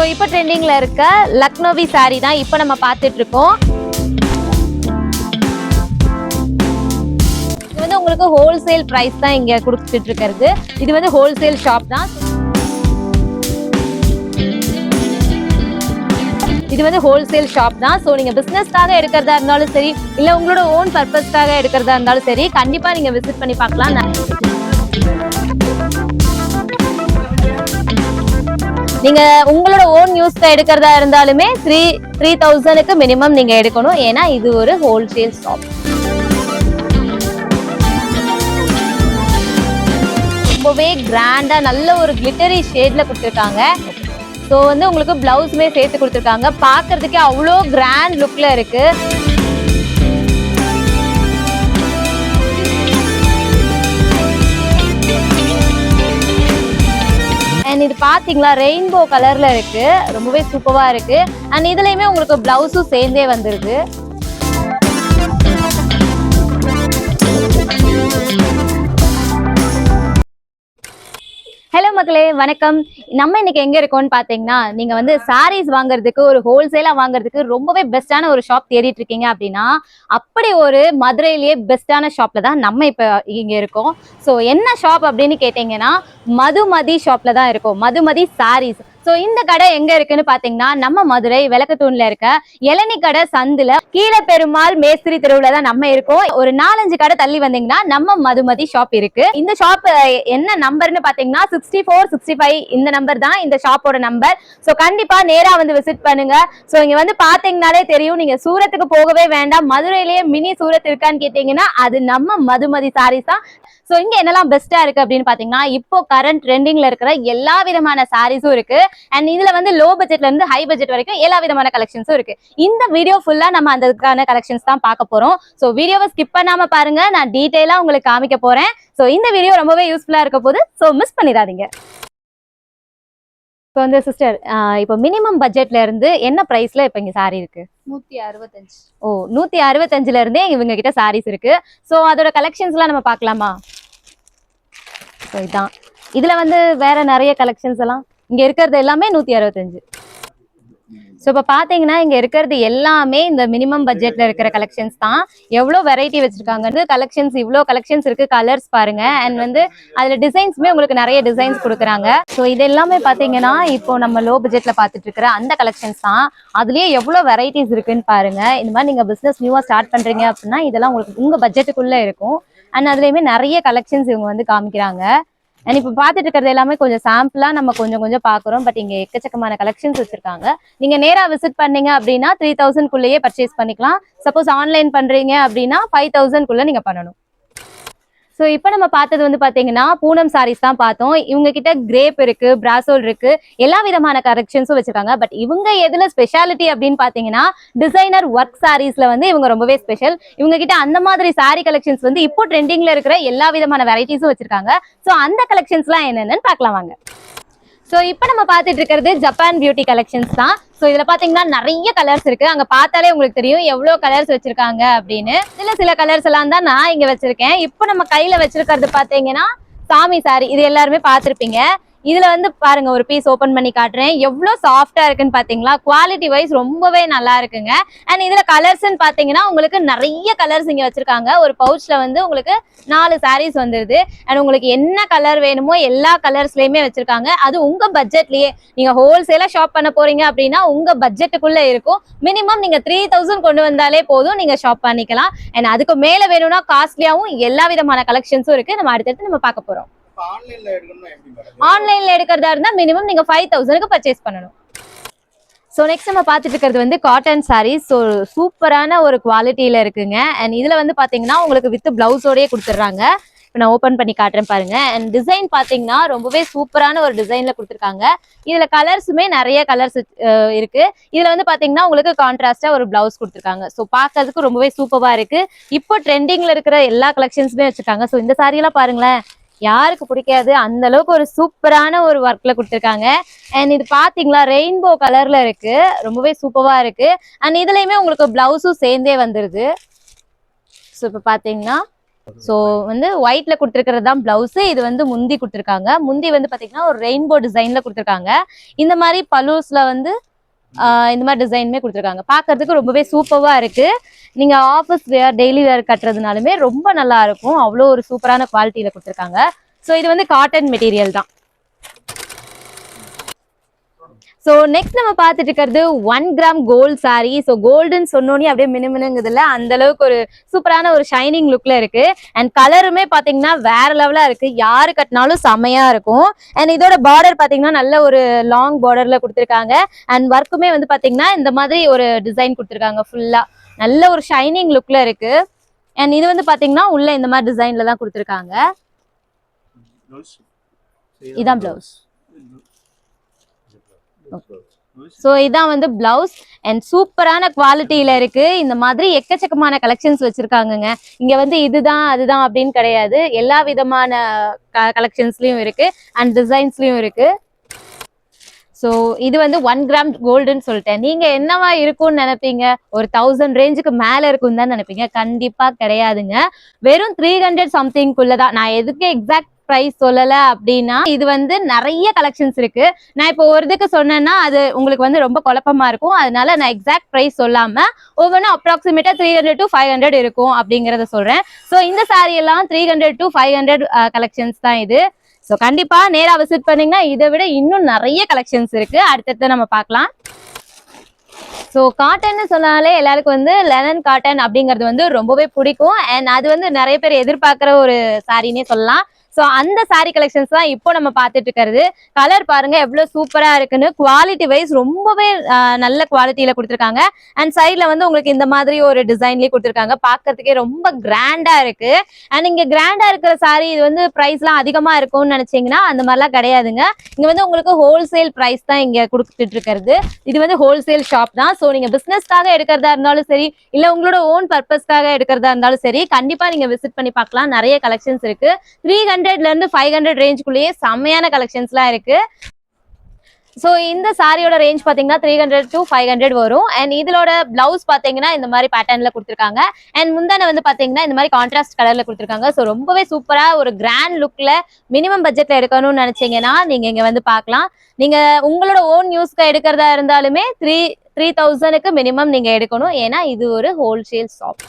So இப்போ ட்ரெண்டிங்கில் இருக்க லக்னோவி saree தான் இப்போ நம்ம பார்த்துட்டு இருக்கோம் இது வந்து உங்களுக்கு ஹோல்சேல் ப்ரைஸ் தான் இங்கே கொடுத்துட்டு இருக்கிறது இது வந்து ஹோல்சேல் ஷாப் தான். இது வந்து ஹோல்சேல் ஷாப் தான். ஸோ நீங்கள் பிஸ்னஸ்க்காக எடுக்கிறதா இருந்தாலும் சரி இல்லை உங்களோட ஓன் பர்பஸ்க்காக எடுக்கிறதா இருந்தாலும் சரி கண்டிப்பாக நீங்கள் விசிட் பண்ணி பார்க்கலாம். நீங்க உங்களோட ஓன் யூஸ்க்கு எடுக்கிறதா இருந்தாலுமே த்ரீ த்ரீ தௌசண்ட்க்கு மினிமம் நீங்க எடுக்கணும். ஏன்னா இது ஒரு ஹோல்சேல் ஷாப் ரொம்பவே கிராண்டா நல்ல ஒரு கிளிட்டரி ஷேட்ல கொடுத்துருக்காங்க. ஸோ வந்து உங்களுக்கு பிளவுஸுமே சேர்த்து கொடுத்துருக்காங்க. பார்க்கறதுக்கே அவ்வளோ கிராண்ட் லுக்ல இருக்கு. அண்ட் இது பார்த்தீங்களா ரெயின்போ கலரில் இருக்கு. ரொம்பவே சூப்பராக இருக்கு. அண்ட் இதுலேயுமே உங்களுக்கு ப்ளவுஸும் சேர்ந்தே வந்துருக்கு. ஹலோ மக்களே வணக்கம். நம்ம இன்னைக்கு எங்க இருக்கோம்னு பாத்தீங்கன்னா நீங்க வந்து சாரீஸ் வாங்குறதுக்கு ஒரு ஹோல்சேலா வாங்குறதுக்கு ரொம்பவே பெஸ்டான ஒரு ஷாப் தேடிட்டு இருக்கீங்க அப்படின்னா அப்படி ஒரு மதுரையிலேயே பெஸ்டான ஷாப்ல தான் நம்ம இப்ப இங்க இருக்கோம். ஸோ என்ன ஷாப் அப்படின்னு கேட்டீங்கன்னா மதுமதி ஷாப்ல தான் இருக்கோம். மதுமதி சாரீஸ் சோ இந்த கடை எங்க இருக்குன்னு பாத்தீங்கன்னா நம்ம மதுரை விளக்கத்தூண்ல இருக்க இளநி கடை சந்துல கீழ பெருமாள் மேஸ்திரி தெருவுல தான் நம்ம இருக்கோம். ஒரு நாலஞ்சு கடை தள்ளி வந்தீங்கன்னா நம்ம மதுமதி ஷாப் இருக்கு. இந்த ஷாப் என்ன நம்பர்னு பாத்தீங்கன்னா சிக்ஸ்டி ஃபோர் சிக்ஸ்டி ஃபைவ் இந்த நம்பர் தான் இந்த ஷாப்போட நம்பர். சோ கண்டிப்பா நேரா வந்து விசிட் பண்ணுங்க. சோ இங்க வந்து பாத்தீங்கன்னாலே தெரியும் நீங்க சூரத்துக்கு போகவே வேண்டாம். மதுரையிலேயே மினி சூரத் இருக்கான்னு கேட்டீங்கன்னா அது நம்ம மதுமதி சாரீஸ் தான். சோ இங்க என்னெல்லாம் பெஸ்டா இருக்கு அப்படின்னு பாத்தீங்கன்னா இப்போ கரண்ட் ட்ரெண்டிங்ல இருக்கிற எல்லா விதமான சாரீஸும் இருக்கு. அண்ட் இதுல வந்து லோ பட்ஜெட்ல இருந்து ஹை பட்ஜெட் வரைக்கும் எல்லா விதமான கலெக்ஷன்ஸும் இருக்கு. இந்த வீடியோ ஃபுல்லா நம்ம அதுக்கான கலெக்ஷன்ஸ் தான் பார்க்க போறோம். ஸோ வீடியோவை ஸ்கிப் பண்ணாம பாருங்க. நான் டீட்டெயிலா உங்களுக்கு காமிக்க போறேன். ஸோ இந்த வீடியோ ரொம்பவே யூஸ்ஃபுல்லா இருக்க போது ஸோ மிஸ் பண்ணிடாதீங்க. இப்போ வந்து சிஸ்டர் இப்போ மினிமம் பட்ஜெட்ல இருந்து என்ன பிரைஸ்ல இப்போ இங்க சாரி இருக்கு? நூத்தி அறுபத்தஞ்சு. ஓ நூத்தி அறுபத்தஞ்சுல இருந்தே இவங்க கிட்ட சாரீஸ் இருக்கு. ஸோ அதோட கலெக்ஷன்ஸ்லாம் நம்ம பார்க்கலாமா? ஸோ இதான். இதுல வந்து வேற நிறைய கலெக்ஷன்ஸ் எல்லாம்? இங்க இருக்கிறது எல்லாமே நூத்தி அறுபத்தஞ்சு. ஸோ இப்போ பார்த்தீங்கன்னா இங்க இருக்கிறது எல்லாமே இந்த மினிமம் பட்ஜெட்ல இருக்கிற கலெக்ஷன்ஸ் தான். எவ்வளோ வெரைட்டி வச்சிருக்காங்க கலெக்ஷன்ஸ் இவ்வளோ கலெக்ஷன்ஸ் இருக்கு கலர்ஸ் பாருங்க. அண்ட் வந்து அதுல டிசைன்ஸுமே உங்களுக்கு நிறைய டிசைன்ஸ் கொடுக்குறாங்க. ஸோ இது எல்லாமே பார்த்தீங்கன்னா இப்போ நம்ம லோ பட்ஜெட்ல பார்த்துட்டு இருக்கிற அந்த கலெக்ஷன்ஸ் தான். அதுலயே எவ்வளோ வெரைட்டிஸ் இருக்குன்னு பாருங்க. இந்த மாதிரி நீங்க பிசினஸ் நியூவா ஸ்டார்ட் பண்றீங்க அப்படின்னா இதெல்லாம் உங்களுக்கு உங்க பட்ஜெட்டுக்குள்ள இருக்கும். அண்ட் அதுலயுமே நிறைய கலெக்ஷன்ஸ் இவங்க வந்து காமிக்கிறாங்க. அண்ட் இப்போ பார்த்துட்டு இருக்கிறது எல்லாமே கொஞ்சம் சாம்பிளா நம்ம கொஞ்சம் கொஞ்சம் பார்க்குறோம் பட் இங்க எக்கச்சக்கமான கலெக்ஷன்ஸ் வச்சிருக்காங்க. நீங்க நேரா விசிட் பண்ணீங்க அப்படின்னா த்ரீ தௌசண்ட் குள்ளேயே பர்ச்சேஸ் பண்ணிக்கலாம். சப்போஸ் ஆன்லைன் பண்றீங்க அப்படின்னா ஃபைவ் தௌசண்ட் குள்ள நீங்க பண்ணணும். ஸோ இப்போ நம்ம பார்த்தது வந்து பார்த்தீங்கன்னா பூனம் சாரீஸ் தான் பார்த்தோம். இவங்க கிட்ட கிரேப் இருக்கு பிராசோல் இருக்கு. எல்லா விதமான கலெக்ஷன்ஸும் வச்சிருக்காங்க. பட் இவங்க எதுல ஸ்பெஷாலிட்டி அப்படின்னு பார்த்தீங்கன்னா டிசைனர் ஒர்க் சாரீஸ்ல வந்து இவங்க ரொம்பவே ஸ்பெஷல் இவங்க கிட்ட அந்த மாதிரி சாரீ கலெக்ஷன்ஸ் வந்து இப்போ ட்ரெண்டிங்ல இருக்கிற எல்லா விதமான வெரைட்டிஸும் வச்சிருக்காங்க. ஸோ அந்த கலெக்ஷன்ஸ்லாம் என்னென்னு பார்க்கலாம் வாங்க. ஸோ இப்போ நம்ம பார்த்துட்டு இருக்கிறது ஜப்பான் பியூட்டி கலெக்ஷன்ஸ் தான். ஸோ இதில் பார்த்தீங்கன்னா நிறைய கலர்ஸ் இருக்கு. அங்கே பார்த்தாலே உங்களுக்கு தெரியும் எவ்வளோ கலர்ஸ் வச்சிருக்காங்க அப்படின்னு. சில சில கலர்ஸ் எல்லாம் தான் நான் இங்கே வச்சிருக்கேன். இப்போ நம்ம கையில் வச்சிருக்கிறது பார்த்தீங்கன்னா சாமி சாரி இது எல்லாருமே பார்த்துருப்பீங்க. இதுல வந்து பாருங்க ஒரு பீஸ் ஓபன் பண்ணி காட்டுறேன். எவ்வளவு சாஃப்டா இருக்குன்னு பாத்தீங்களா? குவாலிட்டி வைஸ் ரொம்பவே நல்லா இருக்குங்க. அண்ட் இதுல கலர்ஸ்ன்னு பாத்தீங்கன்னா உங்களுக்கு நிறைய கலர்ஸ் இங்க வச்சிருக்காங்க. ஒரு பவுச்ல வந்து உங்களுக்கு நாலு சாரீஸ் வந்துருது. அண்ட் உங்களுக்கு என்ன கலர் வேணுமோ எல்லா கலர்ஸ்லயுமே வச்சிருக்காங்க. அது உங்க பட்ஜெட்லயே நீங்க ஹோல்சேலா ஷாப் பண்ண போறீங்க அப்படின்னா உங்க பட்ஜெட்டுக்குள்ள இருக்கும். மினிமம் நீங்க த்ரீ தௌசண்ட் கொண்டு வந்தாலே போதும். நீங்க ஷாப் பண்ணிக்கலாம். அண்ட் அதுக்கு மேல வேணும்னா காஸ்ட்லியாவும் எல்லா விதமான கலெக்ஷன்ஸும் இருக்கு. நம்ம அடுத்தடுத்து நம்ம பார்க்க போறோம். ஆன்லைன்ல எடுக்கணும்னா எப்படி ஆன்லைன்ல எடுக்கிறதா இருந்தா மினிமம் நீங்க ஃபைவ் தௌசண்ட்க்கு பர்ச்சேஸ் பண்ணணும். ஸோ நெக்ஸ்ட் நம்ம பார்த்துட்டு இருக்கிறது வந்து காட்டன் சாரீஸ் ஸோ சூப்பரான ஒரு குவாலிட்டியில் இருக்குங்க. அண்ட் இதில் வந்து பார்த்தீங்கன்னா உங்களுக்கு வித் ப்ளவுஸோடயே கொடுத்துட்றாங்க. இப்போ நான் ஓப்பன் பண்ணி காட்டுறேன் பாருங்க. அண்ட் டிசைன் பார்த்தீங்கன்னா ரொம்பவே சூப்பரான ஒரு டிசைனில் கொடுத்துருக்காங்க. இதில் கலர்ஸுமே நிறைய கலர்ஸ் இருக்கு. இதில் வந்து பார்த்தீங்கன்னா உங்களுக்கு கான்ட்ராஸ்டாக ஒரு பிளவுஸ் கொடுத்துருக்காங்க. ஸோ பார்க்கறதுக்கு ரொம்பவே சூப்பராக இருக்கு. இப்போ ட்ரெண்டிங்கில் இருக்கிற எல்லா கலெக்ஷன்ஸுமே வச்சுருக்காங்க. ஸோ இந்த சாரியெல்லாம் பாருங்களேன். யாருக்கு பிடிக்காது? அந்த அளவுக்கு ஒரு சூப்பரான ஒரு ஒர்க்ல கொடுத்துருக்காங்க. அண்ட் இது பாத்தீங்களா? ரெயின்போ கலர்ல இருக்கு. ரொம்பவே சூப்பரா இருக்கு. அண்ட் இதுலயுமே உங்களுக்கு பிளவுஸும் சேர்ந்தே வந்துருது. ஸோ இப்போ பாத்தீங்கன்னா ஸோ வந்து ஒயிட்ல கொடுத்துருக்கிறது தான் பிளவுஸ் இது வந்து முந்தி கொடுத்துருக்காங்க. முந்தி வந்து பாத்தீங்கன்னா ஒரு ரெயின்போ டிசைன்ல கொடுத்துருக்காங்க. இந்த மாதிரி பலூஸ்ல வந்து இந்த மாதிரி டிசைனுமே கொடுத்துருக்காங்க. பார்க்கறதுக்கு ரொம்பவே சூப்பராக இருக்குது நீங்கள் ஆஃபீஸ் வேர் டெய்லி வேர் கட்டுறதுனாலுமே ரொம்ப நல்லா இருக்கும். அவ்வளோ ஒரு சூப்பரான குவாலிட்டியில் கொடுத்துருக்காங்க. ஸோ இது வந்து காட்டன் மெட்டீரியல் தான். ஸோ நெக்ஸ்ட் நம்ம பார்த்துட்டு இருக்கிறது one gram gold saree. So கோல்டுன்னு சொன்னோன்னே அப்படியே மினுமினுங்குதுல அந்த அளவுக்கு ஒரு சூப்பரான ஒரு ஷைனிங் லுக்ல இருக்கு. அண்ட் கலருமே பாத்தீங்கன்னா வேற லெவலா இருக்கு. யாரு கட்டினாலும் செமையா இருக்கும். அண்ட் இதோட பார்டர் பாத்தீங்கன்னா நல்ல ஒரு லாங் பார்டர்ல கொடுத்துருக்காங்க. அண்ட் ஒர்க்குமே வந்து பாத்தீங்கன்னா இந்த மாதிரி ஒரு டிசைன் கொடுத்துருக்காங்க ஃபுல்லா நல்ல ஒரு ஷைனிங் லுக்ல இருக்கு. அண்ட் இது வந்து பாத்தீங்கன்னா உள்ள இந்த மாதிரி டிசைன்ல தான் கொடுத்துருக்காங்க. இதான் blouse. ஸோ இதான் வந்து பிளவுஸ் அண்ட் சூப்பரான குவாலிட்டியில இருக்கு. இந்த மாதிரி எக்கச்சக்கமான கலெக்ஷன்ஸ் வச்சிருக்காங்கங்க. இங்க வந்து இதுதான் அதுதான் அப்படின்னு கிடையாது. எல்லா விதமான கலெக்ஷன்ஸ்லயும் இருக்கு அண்ட் டிசைன்ஸ்லயும் இருக்கு. ஸோ இது வந்து ஒன் கிராம் கோல்டுன்னு சொல்லிட்டேன். நீங்க என்னவா இருக்கும்னு நினைப்பீங்க? ஒரு தௌசண்ட் ரேஞ்சுக்கு மேல இருக்கும் தான் நினைப்பீங்க. கண்டிப்பா கிடையாதுங்க. வெறும் த்ரீ ஹண்ட்ரட் சம்திங்குள்ளதான் நான் எதுக்கு எக்ஸாக்ட் ப்ரைஸ் சொல்லல அப்படின்னா இது வந்து நிறைய கலெக்ஷன்ஸ் இருக்கு. நான் இப்போ ஒரு இதுக்கு சொன்னேன்னா அது உங்களுக்கு வந்து ரொம்ப குழப்பமா இருக்கும். அதனால நான் எக்ஸாக்ட் ப்ரைஸ் சொல்லாம ஒவ்வொன்றும் அப்ராக்சிமேட்டா three hundred to five hundred இருக்கும் அப்படிங்கறத சொல்றேன். ஸோ இந்த சாரி எல்லாம் three hundred to five hundred collections தான் இது. ஸோ கண்டிப்பா நேரா விசிட் பண்ணீங்கன்னா இதை விட இன்னும் நிறைய கலெக்ஷன்ஸ் இருக்கு. அடுத்தடுத்து நம்ம பார்க்கலாம். ஸோ காட்டன்னு சொன்னாலே எல்லாருக்கும் வந்து லெனன் காட்டன் அப்படிங்கிறது வந்து ரொம்பவே பிடிக்கும். அண்ட் அது வந்து நிறைய பேர் எதிர்பார்க்குற ஒரு சாரின்னே சொல்லலாம். ஸோ அந்த சாரீ கலெக்ஷன்ஸ் தான் இப்போ நம்ம பார்த்துட்டு இருக்கிறது. கலர் பாருங்க எவ்வளவு சூப்பரா இருக்குன்னு. குவாலிட்டி வைஸ் ரொம்பவே நல்ல குவாலிட்டியில கொடுத்துருக்காங்க. அண்ட் சைட்ல வந்து உங்களுக்கு இந்த மாதிரி ஒரு டிசைன்லயே கொடுத்துருக்காங்க. பாக்குறதுக்கே ரொம்ப கிராண்டா இருக்கு. அண்ட் இங்க கிராண்டா இருக்கிற சாரி இது வந்து ப்ரைஸ்லாம் அதிகமா இருக்கும்னு நினைச்சீங்கன்னா அந்த மாதிரிலாம் கிடையாதுங்க. இங்க வந்து உங்களுக்கு ஹோல்சேல் பிரைஸ் தான் இங்க கொடுத்துட்டு இருக்கிறது. இது வந்து ஹோல்சேல் ஷாப் தான். ஸோ நீங்க பிசினஸ்க்காக எடுக்கிறதா இருந்தாலும் சரி இல்ல உங்களோட ஓன் பர்பஸ்க்காக எடுக்கிறதா இருந்தாலும் சரி கண்டிப்பா நீங்க விசிட் பண்ணி பார்க்கலாம். நிறைய கலெக்ஷன்ஸ் இருக்கு. த்ரீ ஹண்ட்ரட்ல இருந்து ஃபைவ் ஹண்ட்ரட் ரேஞ்சுக்குள்ளேயே செம்மையான கலெக்ஷன்ஸ்லாம் இருக்கு. ஸோ இந்த சாரியோட ரேஞ்ச் பார்த்தீங்கன்னா three hundred to five hundred வரும். அண்ட் இதோட பிளவுஸ் பார்த்தீங்கன்னா இந்த மாதிரி பேட்டர்னில் கொடுத்துருக்காங்க. அண்ட் முந்தான வந்து பார்த்தீங்கன்னா இந்த மாதிரி கான்ட்ராஸ்ட் கலரில் கொடுத்துருக்காங்க. ஸோ ரொம்பவே சூப்பராக ஒரு கிராண்ட் லுக்கில் மினிமம் பட்ஜெட்டில் எடுக்கணும்னு நினச்சிங்கன்னா நீங்கள் இங்கே வந்து பார்க்கலாம் நீங்கள் உங்களோட ஓன் யூஸ்க்கு எடுக்கிறதா இருந்தாலுமே த்ரீ த்ரீ தௌசண்ட்க்கு மினிமம் நீங்கள் எடுக்கணும். ஏன்னா இது ஒரு ஹோல்சேல் ஷாப்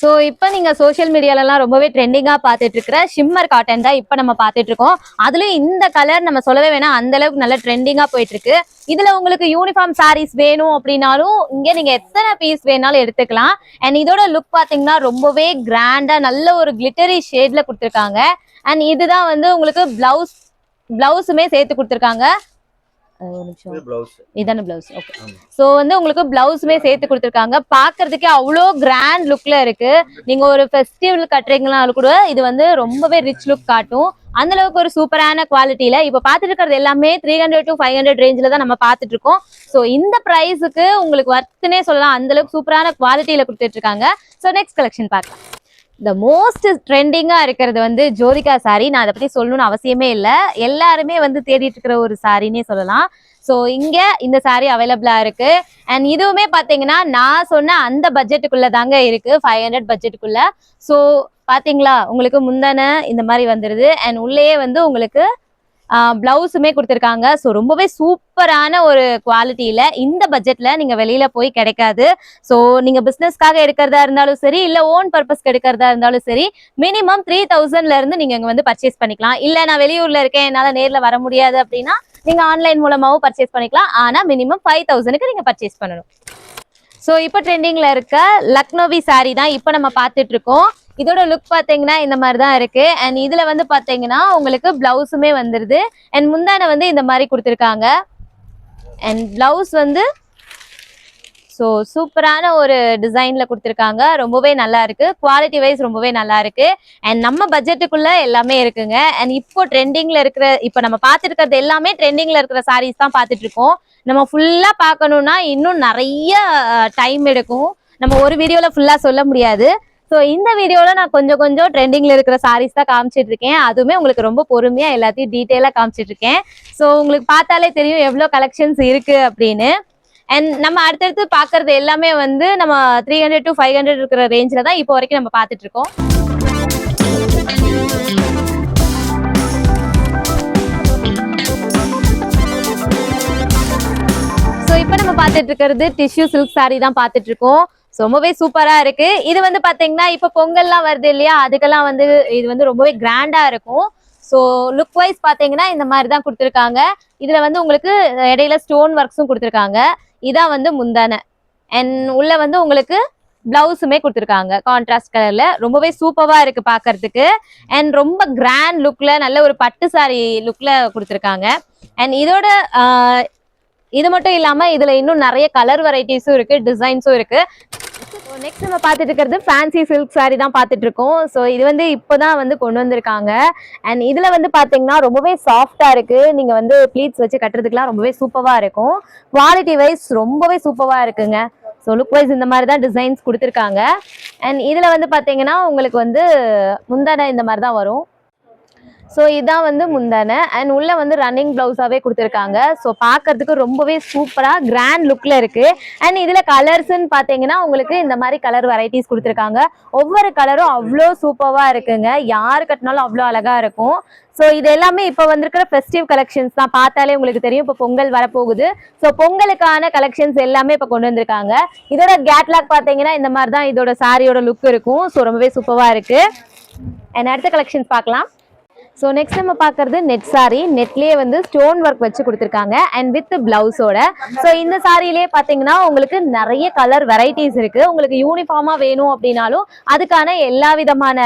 ஸோ இப்போ நீங்கள் சோஷியல் மீடியாலலாம் ரொம்பவே ட்ரெண்டிங்காக பார்த்துட்டு இருக்கிற ஷிம்மர் காட்டன் தான் இப்போ நம்ம பார்த்துட்டு இருக்கோம் அதுலயும் இந்த கலர் நம்ம சொல்லவே வேணாம். அந்த அளவுக்கு நல்ல ட்ரெண்டிங்காக போயிட்டு இருக்கு இதுல உங்களுக்கு யூனிஃபார்ம் சாரீஸ் வேணும் அப்படின்னாலும் இங்க நீங்க எத்தனை பீஸ் வேணாலும் எடுத்துக்கலாம். அண்ட் இதோட லுக் பாத்தீங்கன்னா ரொம்பவே கிராண்டா நல்ல ஒரு கிளிட்டரி ஷேட்ல கொடுத்துருக்காங்க. அண்ட் இதுதான் வந்து உங்களுக்கு பிளவுஸ் பிளவுஸுமே சேர்த்து கொடுத்துருக்காங்க. ஒரு நிமிஷம். பிளவுஸ் இதான பிளவுஸ் ஓகே. ஸோ வந்து உங்களுக்கு பிளவுஸுமே சேர்த்து கொடுத்துருக்காங்க. பார்க்கிறதுக்கே அவ்வளோ கிராண்ட் லுக்ல இருக்கு. நீங்க ஒரு ஃபெஸ்டிவல் கட்டுறீங்கனாலும் கூட இது வந்து ரொம்பவே ரிச் லுக் காட்டும். அந்த அளவுக்கு ஒரு சூப்பரான குவாலிட்டியில இப்போ பார்த்துட்டு இருக்கிறது எல்லாமே three hundred to five hundred ரேஞ்சில் தான் நம்ம பார்த்துட்டு இருக்கோம் ஸோ இந்த ப்ரைஸுக்கு உங்களுக்கு ஒர்த்துனே சொல்லலாம். அந்த அளவுக்கு சூப்பரான குவாலிட்டியில கொடுத்துட்டு இருக்காங்க ஸோ நெக்ஸ்ட் கலெக்ஷன் பார்க்கலாம். இந்த மோஸ்ட் ட்ரெண்டிங்காக இருக்கிறது வந்து ஜோதிகா சாரி நான் அதை பற்றி சொல்லணும்னு அவசியமே இல்லை. எல்லாருமே வந்து தேடிட்டு இருக்கிற ஒரு சாரின்னே சொல்லலாம். ஸோ இங்கே இந்த சாரி அவைலபிளாக இருக்குது அண்ட் இதுவுமே பார்த்தீங்கன்னா நான் சொன்ன அந்த பட்ஜெட்டுக்குள்ளே தாங்க இருக்குது ஃபைவ் ஹண்ட்ரட் பட்ஜெட்டுக்குள்ளே ஸோ பார்த்தீங்களா உங்களுக்கு முந்தான இந்த மாதிரி வந்துடுது அண்ட் உள்ளேயே வந்து உங்களுக்கு பிளவுஸுமே கொடுத்துருக்காங்க. ஸோ ரொம்பவே சூப்பரான ஒரு குவாலிட்டியில இந்த பட்ஜெட்ல நீங்க வெளியில போய் கிடைக்காது. ஸோ நீங்க பிசினஸ்க்காக எடுக்கிறதா இருந்தாலும் சரி இல்ல ஓன் பர்பஸ்க்கு எடுக்கிறதா இருந்தாலும் சரி மினிமம் த்ரீ தௌசண்ட்ல இருந்து நீங்க இங்க வந்து பர்ச்சேஸ் பண்ணிக்கலாம். இல்ல நான் வெளியூர்ல இருக்கேன் என்னால நேர்ல வர முடியாது அப்படின்னா நீங்க ஆன்லைன் மூலமாவும் பர்ச்சேஸ் பண்ணிக்கலாம். ஆனா மினிமம் ஃபைவ் தௌசண்ட்க்கு நீங்க பர்ச்சேஸ் பண்ணணும். ஸோ இப்போ ட்ரெண்டிங்கில் இருக்க லக்னோவி saree தான் இப்போ நம்ம பார்த்துட்டு இருக்கோம். இதோட லுக் பார்த்தீங்கன்னா இந்த மாதிரி தான் இருக்கு. அண்ட் இதுல வந்து பார்த்தீங்கன்னா உங்களுக்கு பிளவுஸுமே வந்துருது. அண்ட் முந்தான வந்து இந்த மாதிரி கொடுத்துருக்காங்க. அண்ட் பிளவுஸ் வந்து ஸோ சூப்பரான ஒரு டிசைனில் கொடுத்துருக்காங்க. ரொம்பவே நல்லா இருக்கு. குவாலிட்டி வைஸ் ரொம்பவே நல்லா இருக்கு. அண்ட் நம்ம பட்ஜெட்டுக்குள்ள எல்லாமே இருக்குங்க. அண்ட் இப்போ ட்ரெண்டிங்கில் இருக்கிற இப்போ நம்ம பார்த்துருக்கிறது எல்லாமே ட்ரெண்டிங்கில் இருக்கிற சாரீஸ் தான் பார்த்துட்டு இருக்கோம் நம்ம ஃபுல்லாக பார்க்கணும்னா இன்னும் நிறைய டைம் எடுக்கும். நம்ம ஒரு வீடியோவில் ஃபுல்லாக சொல்ல முடியாது. ஸோ இந்த வீடியோவில் நான் கொஞ்சம் கொஞ்சம் ட்ரெண்டிங்கில் இருக்கிற சாரீஸ் தான் காமிச்சிட்டு இருக்கேன். அதுவுமே உங்களுக்கு ரொம்ப பொறுமையாக எல்லாத்தையும் டீட்டெயிலாக காமிச்சிட்டு இருக்கேன். ஸோ உங்களுக்கு பார்த்தாலே தெரியும் எவ்வளோ கலெக்ஷன்ஸ் இருக்குது அப்படின்னு. அண்ட் நம்ம அடுத்தடுத்து பார்க்கறது எல்லாமே வந்து நம்ம three hundred to five hundred இருக்கிற ரேஞ்சில் தான் இப்போ வரைக்கும் நம்ம பார்த்துட்டு இருக்கோம். பார்த்துட்டு இருக்கிறது டிஷ்யூ சில்க் சாரி தான் பார்த்துட்டு இருக்கோம் ரொம்பவே சூப்பரா இருக்கு. இது வந்து பாத்தீங்கன்னா இப்போ பொங்கல்லாம் வருது இல்லையா? அதுக்கெல்லாம் வந்து இது வந்து ரொம்பவே கிராண்டா இருக்கும். ஸோ லுக் வைஸ் பாத்தீங்கன்னா இந்த மாதிரி தான் கொடுத்துருக்காங்க. இதுல வந்து உங்களுக்கு இடையில ஸ்டோன் ஒர்க்ஸும் கொடுத்துருக்காங்க. இதான் வந்து முந்தானை. அண்ட் உள்ள வந்து உங்களுக்கு பிளவுஸுமே கொடுத்துருக்காங்க. கான்ட்ராஸ்ட் கலர்ல ரொம்பவே சூப்பரா இருக்கு பாக்குறதுக்கு. அண்ட் ரொம்ப கிராண்ட் லுக்ல நல்ல ஒரு பட்டு சாரி லுக்ல கொடுத்துருக்காங்க. அண்ட் இதோட இது மட்டும் இல்லாம இதுல இன்னும் நிறைய கலர் வெரைட்டிஸும் இருக்கு டிசைன்ஸும் இருக்கு. நெக்ஸ்ட் நம்ம பார்த்துட்டு இருக்கிறது ஃபேன்சி சில்க் சாரி தான் பார்த்துட்டு இருக்கோம். ஸோ இது வந்து இப்போதான் வந்து கொண்டு வந்திருக்காங்க. அண்ட் இதில் வந்து பார்த்தீங்கன்னா ரொம்பவே சாஃப்டாக இருக்கு. நீங்கள் வந்து ப்ளீட்ஸ் வச்சு கட்டுறதுக்குலாம் ரொம்பவே சூப்பராக இருக்கும். குவாலிட்டி வைஸ் ரொம்பவே சூப்பராக இருக்குங்க. ஸோ லுக் வைஸ் இந்த மாதிரி தான் டிசைன்ஸ் கொடுத்துருக்காங்க. அண்ட் இதில் வந்து பார்த்தீங்கன்னா உங்களுக்கு வந்து முந்தானை இந்த மாதிரி தான் வரும். ஸோ இதான் வந்து முந்தானை. அண்ட் உள்ள வந்து ரன்னிங் ப்ளவுஸாகவே கொடுத்துருக்காங்க. ஸோ பார்க்கறதுக்கு ரொம்பவே சூப்பராக கிராண்ட் லுக்கில் இருக்குது அண்ட் இதில் கலர்ஸ்ன்னு பார்த்தீங்கன்னா உங்களுக்கு இந்த மாதிரி கலர் வெரைட்டிஸ் கொடுத்துருக்காங்க. ஒவ்வொரு கலரும் அவ்வளோ சூப்பராக இருக்குங்க. யாரு கட்டினாலும் அவ்வளோ அழகாக இருக்கும். ஸோ இது எல்லாமே இப்போ வந்திருக்கிற ஃபெஸ்டிவ் கலெக்ஷன்ஸ் தான். பார்த்தாலே உங்களுக்கு தெரியும். இப்போ பொங்கல் வரப்போகுது. ஸோ பொங்கலுக்கான கலெக்ஷன்ஸ் எல்லாமே இப்போ கொண்டு வந்திருக்காங்க. இதோட கேட்லாக் பார்த்தீங்கன்னா இந்த மாதிரி தான் இதோட சாரியோட லுக் இருக்கும். ஸோ ரொம்பவே சூப்பராக இருக்குது அண்ட் அடுத்த கலெக்ஷன்ஸ் பார்க்கலாம். ஸோ நெக்ஸ்ட் நம்ம பார்க்கறது நெட் சாரி நெட்லேயே வந்து ஸ்டோன் ஒர்க் வச்சு கொடுத்துருக்காங்க. அண்ட் வித் பிளவுஸோட ஸோ இந்த சாரியிலே பார்த்தீங்கன்னா உங்களுக்கு நிறைய கலர் வெரைட்டிஸ் இருக்கு. உங்களுக்கு யூனிஃபார்மாக வேணும் அப்படின்னாலும் அதுக்கான எல்லா விதமான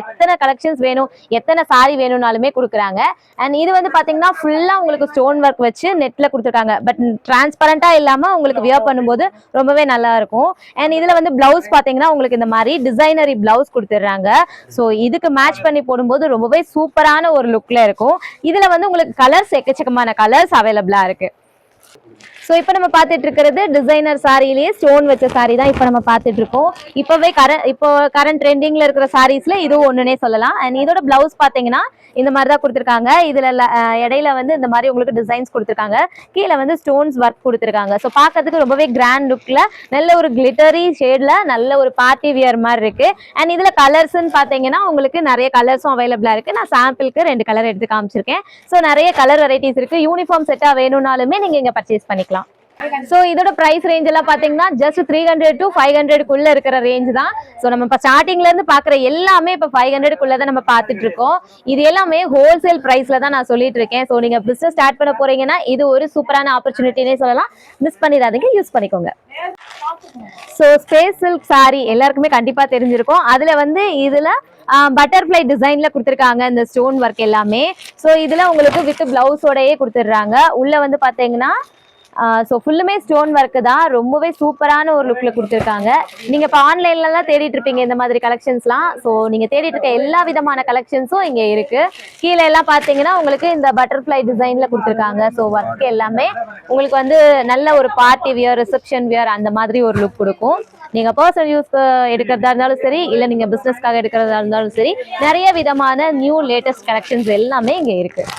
எத்தனை கலெக்ஷன்ஸ் வேணும் எத்தனை சாரி வேணும்னாலுமே கொடுக்குறாங்க. அண்ட் இது வந்து பார்த்தீங்கன்னா ஃபுல்லாக உங்களுக்கு ஸ்டோன் ஒர்க் வச்சு நெட்டில் கொடுத்துருக்காங்க. பட் டிரான்ஸ்பரண்ட்டாக இல்லாமல் உங்களுக்கு வியர் பண்ணும்போது ரொம்பவே நல்லா இருக்கும். அண்ட் இதில் வந்து பிளவுஸ் பார்த்தீங்கன்னா உங்களுக்கு இந்த மாதிரி டிசைனரி பிளவுஸ் கொடுத்துட்றாங்க. ஸோ இதுக்கு மேட்ச் பண்ணி போடும்போது ரொம்பவே சூப்பரான ஒரு லுக்ல இருக்கும். இதுல வந்து உங்களுக்கு கலர்ஸ் எக்கச்சக்கமான கலர்ஸ் அவைலபிளா இருக்கு. ஸோ இப்போ நம்ம பார்த்துட்டு இருக்கிறது டிசைனர் சாரியிலேயே ஸ்டோன் வச்ச சாரி தான் இப்போ நம்ம பார்த்துட்டு இருக்கோம் இப்போவே கர இப்போ கரண்ட் ட்ரெண்டிங்ல இருக்கிற சாரீஸ்ல இதுவும் ஒன்றுனே சொல்லலாம். அண்ட் இதோட பிளவுஸ் பார்த்தீங்கன்னா இந்த மாதிரி தான் கொடுத்துருக்காங்க. இதுல இடையில வந்து இந்த மாதிரி உங்களுக்கு டிசைன்ஸ் கொடுத்துருக்காங்க. கீழே வந்து ஸ்டோன்ஸ் ஒர்க் கொடுத்துருக்காங்க. ஸோ பார்க்கறதுக்கு ரொம்பவே கிராண்ட் லுக்ல நல்ல ஒரு கிளிட்டரி ஷேட்ல நல்ல ஒரு பார்ட்டி வியர் மாதிரி இருக்கு. அண்ட் இதுல கலர்ஸ்ன்னு பார்த்தீங்கன்னா உங்களுக்கு நிறைய கலர்ஸும் அவைலபிளா இருக்கு. நான் சாம்பிளுக்கு ரெண்டு கலர் எடுத்து காமிச்சிருக்கேன். ஸோ நிறைய கலர் வெரைட்டிஸ் இருக்கு. யூனிஃபார்ம் செட்டா வேணும்னாலுமே நீங்க இங்க பர்ச்சேஸ் பண்ணிக்கலாம். ஸோ இதோட ப்ரைஸ் ரேஞ்ச் எல்லாம் பாத்தீங்கன்னா just three hundred to five ஹண்ட்ரடுக்குள்ள இருக்கிற ரேஞ்ச் தான். ஸோ நம்ம இப்போ ஸ்டார்டிங்ல இருந்து பாக்குற எல்லாமே இப்போ ஃபைவ் ஹண்ட்ரட்குள்ள தான் நம்ம பார்த்துட்டு இருக்கோம். இது எல்லாமே ஹோல்சேல் பிரைஸ்ல தான் நான் சொல்லிட்டு இருக்கேன். ஸோ நீங்க பிசினஸ் ஸ்டார்ட் பண்ண போறீங்கன்னா இது ஒரு சூப்பரான ஆப்பர்ச்சுனிட்டினே சொல்லலாம். மிஸ் பண்ணிடாதீங்க யூஸ் பண்ணிக்கோங்க. ஸோ ஸ்பேஸ் சில்க் சாரி எல்லாருக்குமே கண்டிப்பா தெரிஞ்சிருக்கும். அதுல வந்து இதுல பட்டர்ஃப்ளை டிசைன்ல கொடுத்துருக்காங்க இந்த ஸ்டோன் ஒர்க் எல்லாமே. ஸோ இதுல உங்களுக்கு வித் பிளவுஸோடயே கொடுத்துடுறாங்க. உள்ள வந்து பாத்தீங்கன்னா ஸோ ஃபுல்லுமே ஸ்டோன் ஒர்க்கு தான். ரொம்பவே சூப்பரான ஒரு லுக்கில் கொடுத்துருக்காங்க. நீங்கள் இப்போ ஆன்லைன்லலாம் தேடிட்டு இருப்பீங்க இந்த மாதிரி கலெக்ஷன்ஸ்லாம் ஸோ நீங்கள் தேடிட்டு இருக்க எல்லா விதமான கலெக்ஷன்ஸும் இங்கே இருக்குது கீழே எல்லாம் பார்த்தீங்கன்னா உங்களுக்கு இந்த பட்டர்ஃப்ளை டிசைனில் கொடுத்துருக்காங்க. ஸோ ஒர்க் எல்லாமே உங்களுக்கு வந்து நல்ல ஒரு பார்ட்டி வியர் ரிசப்ஷன் வியர் அந்த மாதிரி ஒரு லுக் கொடுக்கும். நீங்கள் பர்சனல் யூஸ் எடுக்கிறதா இருந்தாலும் சரி இல்லை நீங்கள் பிஸ்னஸ்க்காக எடுக்கிறதா இருந்தாலும் சரி நிறைய விதமான நியூ லேட்டஸ்ட் கலெக்ஷன்ஸ் எல்லாமே இங்கே இருக்குது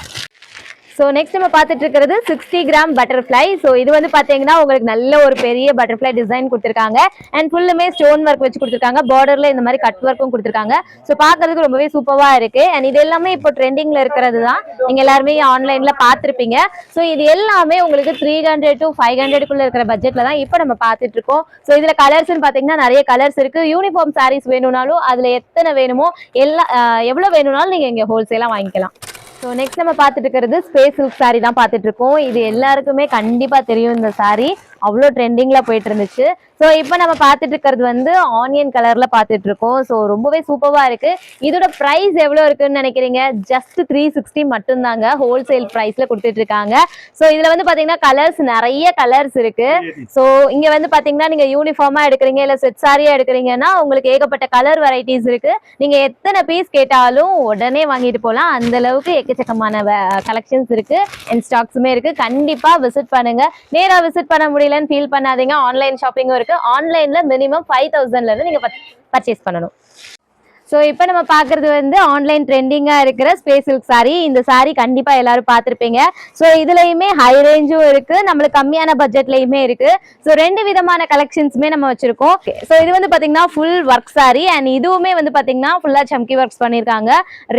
ஸோ நெக்ஸ்ட் நம்ம பார்த்துட்டு இருக்கிறது சிக்ஸ்டி கிராம் பட்டர்ஃப்ளை ஸோ இது வந்து பார்த்தீங்கன்னா உங்களுக்கு நல்ல ஒரு பெரிய பட்டர்ஃப்ளை டிசைன் கொடுத்துருக்காங்க. அண்ட் ஃபுல்லுமே ஸ்டோன் ஒர்க் வச்சு கொடுத்துருக்காங்க. பார்டர்ல இந்த மாதிரி கட் ஒர்க்கும் கொடுத்துருக்காங்க. ஸோ பார்க்கறதுக்கு ரொம்பவே சூப்பராக இருக்கு. அண்ட் இது எல்லாமே இப்போ ட்ரெண்டிங்ல இருக்கிறது தான். நீங்க எல்லாருமே ஆன்லைன்ல பார்த்துருப்பீங்க. ஸோ இது எல்லாமே உங்களுக்கு த்ரீ ஹண்ட்ரட் டு ஃபைவ் ஹண்ட்ரட்குள்ள இருக்கிற பட்ஜெட்ல தான் இப்போ நம்ம பார்த்துட்டு இருக்கோம். ஸோ இதுல கலர்ஸ்னு பார்த்தீங்கன்னா நிறைய கலர்ஸ் இருக்கு. யூனிஃபார்ம் சாரீஸ் வேணும்னாலும் அதுல எத்தனை வேணுமோ எல்லா எவ்வளோ எவ்வளவு வேணும்னாலும் நீங்க இங்க ஹோல்சேலாக வாங்கிக்கலாம். ஸோ நெக்ஸ்ட் நம்ம பார்த்துட்டு இருக்கிறது ஸ்பேஸ் சில்க் saree தான் பார்த்துட்டு இருக்கோம். இது எல்லாருக்குமே கண்டிப்பாக தெரியும் இந்த சாரீ அவ்வளோ ட்ரெண்டிங்கில் போயிட்டு இருந்துச்சு. ஸோ இப்போ நம்ம பார்த்துட்டு இருக்கிறது வந்து ஆனியன் கலர்ல பார்த்துட்டு இருக்கோம். ஸோ ரொம்பவே சூப்பரா இருக்கு. இதோட ப்ரைஸ் எவ்வளோ இருக்குன்னு நினைக்கிறீங்க? ஜஸ்ட் த்ரீ சிக்ஸ்டி மட்டும்தாங்க. ஹோல்சேல் ப்ரைஸ்ல கொடுத்துட்டு இருக்காங்க. ஸோ இதுல வந்து பாத்தீங்கன்னா கலர்ஸ் நிறைய கலர்ஸ் இருக்கு. ஸோ இங்க வந்து பாத்தீங்கன்னா நீங்க யூனிஃபார்மா எடுக்கிறீங்க இல்ல செட் சாரியா எடுக்கிறீங்கன்னா உங்களுக்கு ஏகப்பட்ட கலர் வெரைட்டிஸ் இருக்கு. நீங்க எத்தனை பீஸ் கேட்டாலும் உடனே வாங்கிட்டு போகலாம் அந்த அளவுக்கு எக்கச்சக்கமான கலெக்ஷன்ஸ் இருக்கு. அண்ட் ஸ்டாக்ஸுமே இருக்கு. கண்டிப்பா விசிட் பண்ணுங்க. நேரா விசிட் பண்ண முடியலன்னு ஃபீல் பண்ணாதீங்க. ஆன்லைன் ஷாப்பிங்கும் இருக்கு. ஆன்லைன்ல மினிமம் ஃபைவ் தௌசண்ட்ல இருந்து நீங்க பர்ச்சேஸ் பண்ணணும். ஸோ இப்போ நம்ம பார்க்கறது வந்து ஆன்லைன் ட்ரெண்டிங்காக இருக்கிற ஸ்பேஸ் சில்க் saree. இந்த saree கண்டிப்பாக எல்லாரும் பார்த்துருப்பீங்க. ஸோ இதுலயுமே ஹை ரேஞ்சும் இருக்கு. நம்மளுக்கு கம்மியான பட்ஜெட்லயுமே இருக்கு. ஸோ ரெண்டு விதமான கலெக்ஷன்ஸுமே நம்ம வச்சிருக்கோம். ஸோ இது வந்து பார்த்தீங்கன்னா ஃபுல் ஒர்க் saree அண்ட் இதுவுமே வந்து பார்த்தீங்கன்னா ஃபுல்லாக சம்கி ஒர்க்ஸ் பண்ணியிருக்காங்க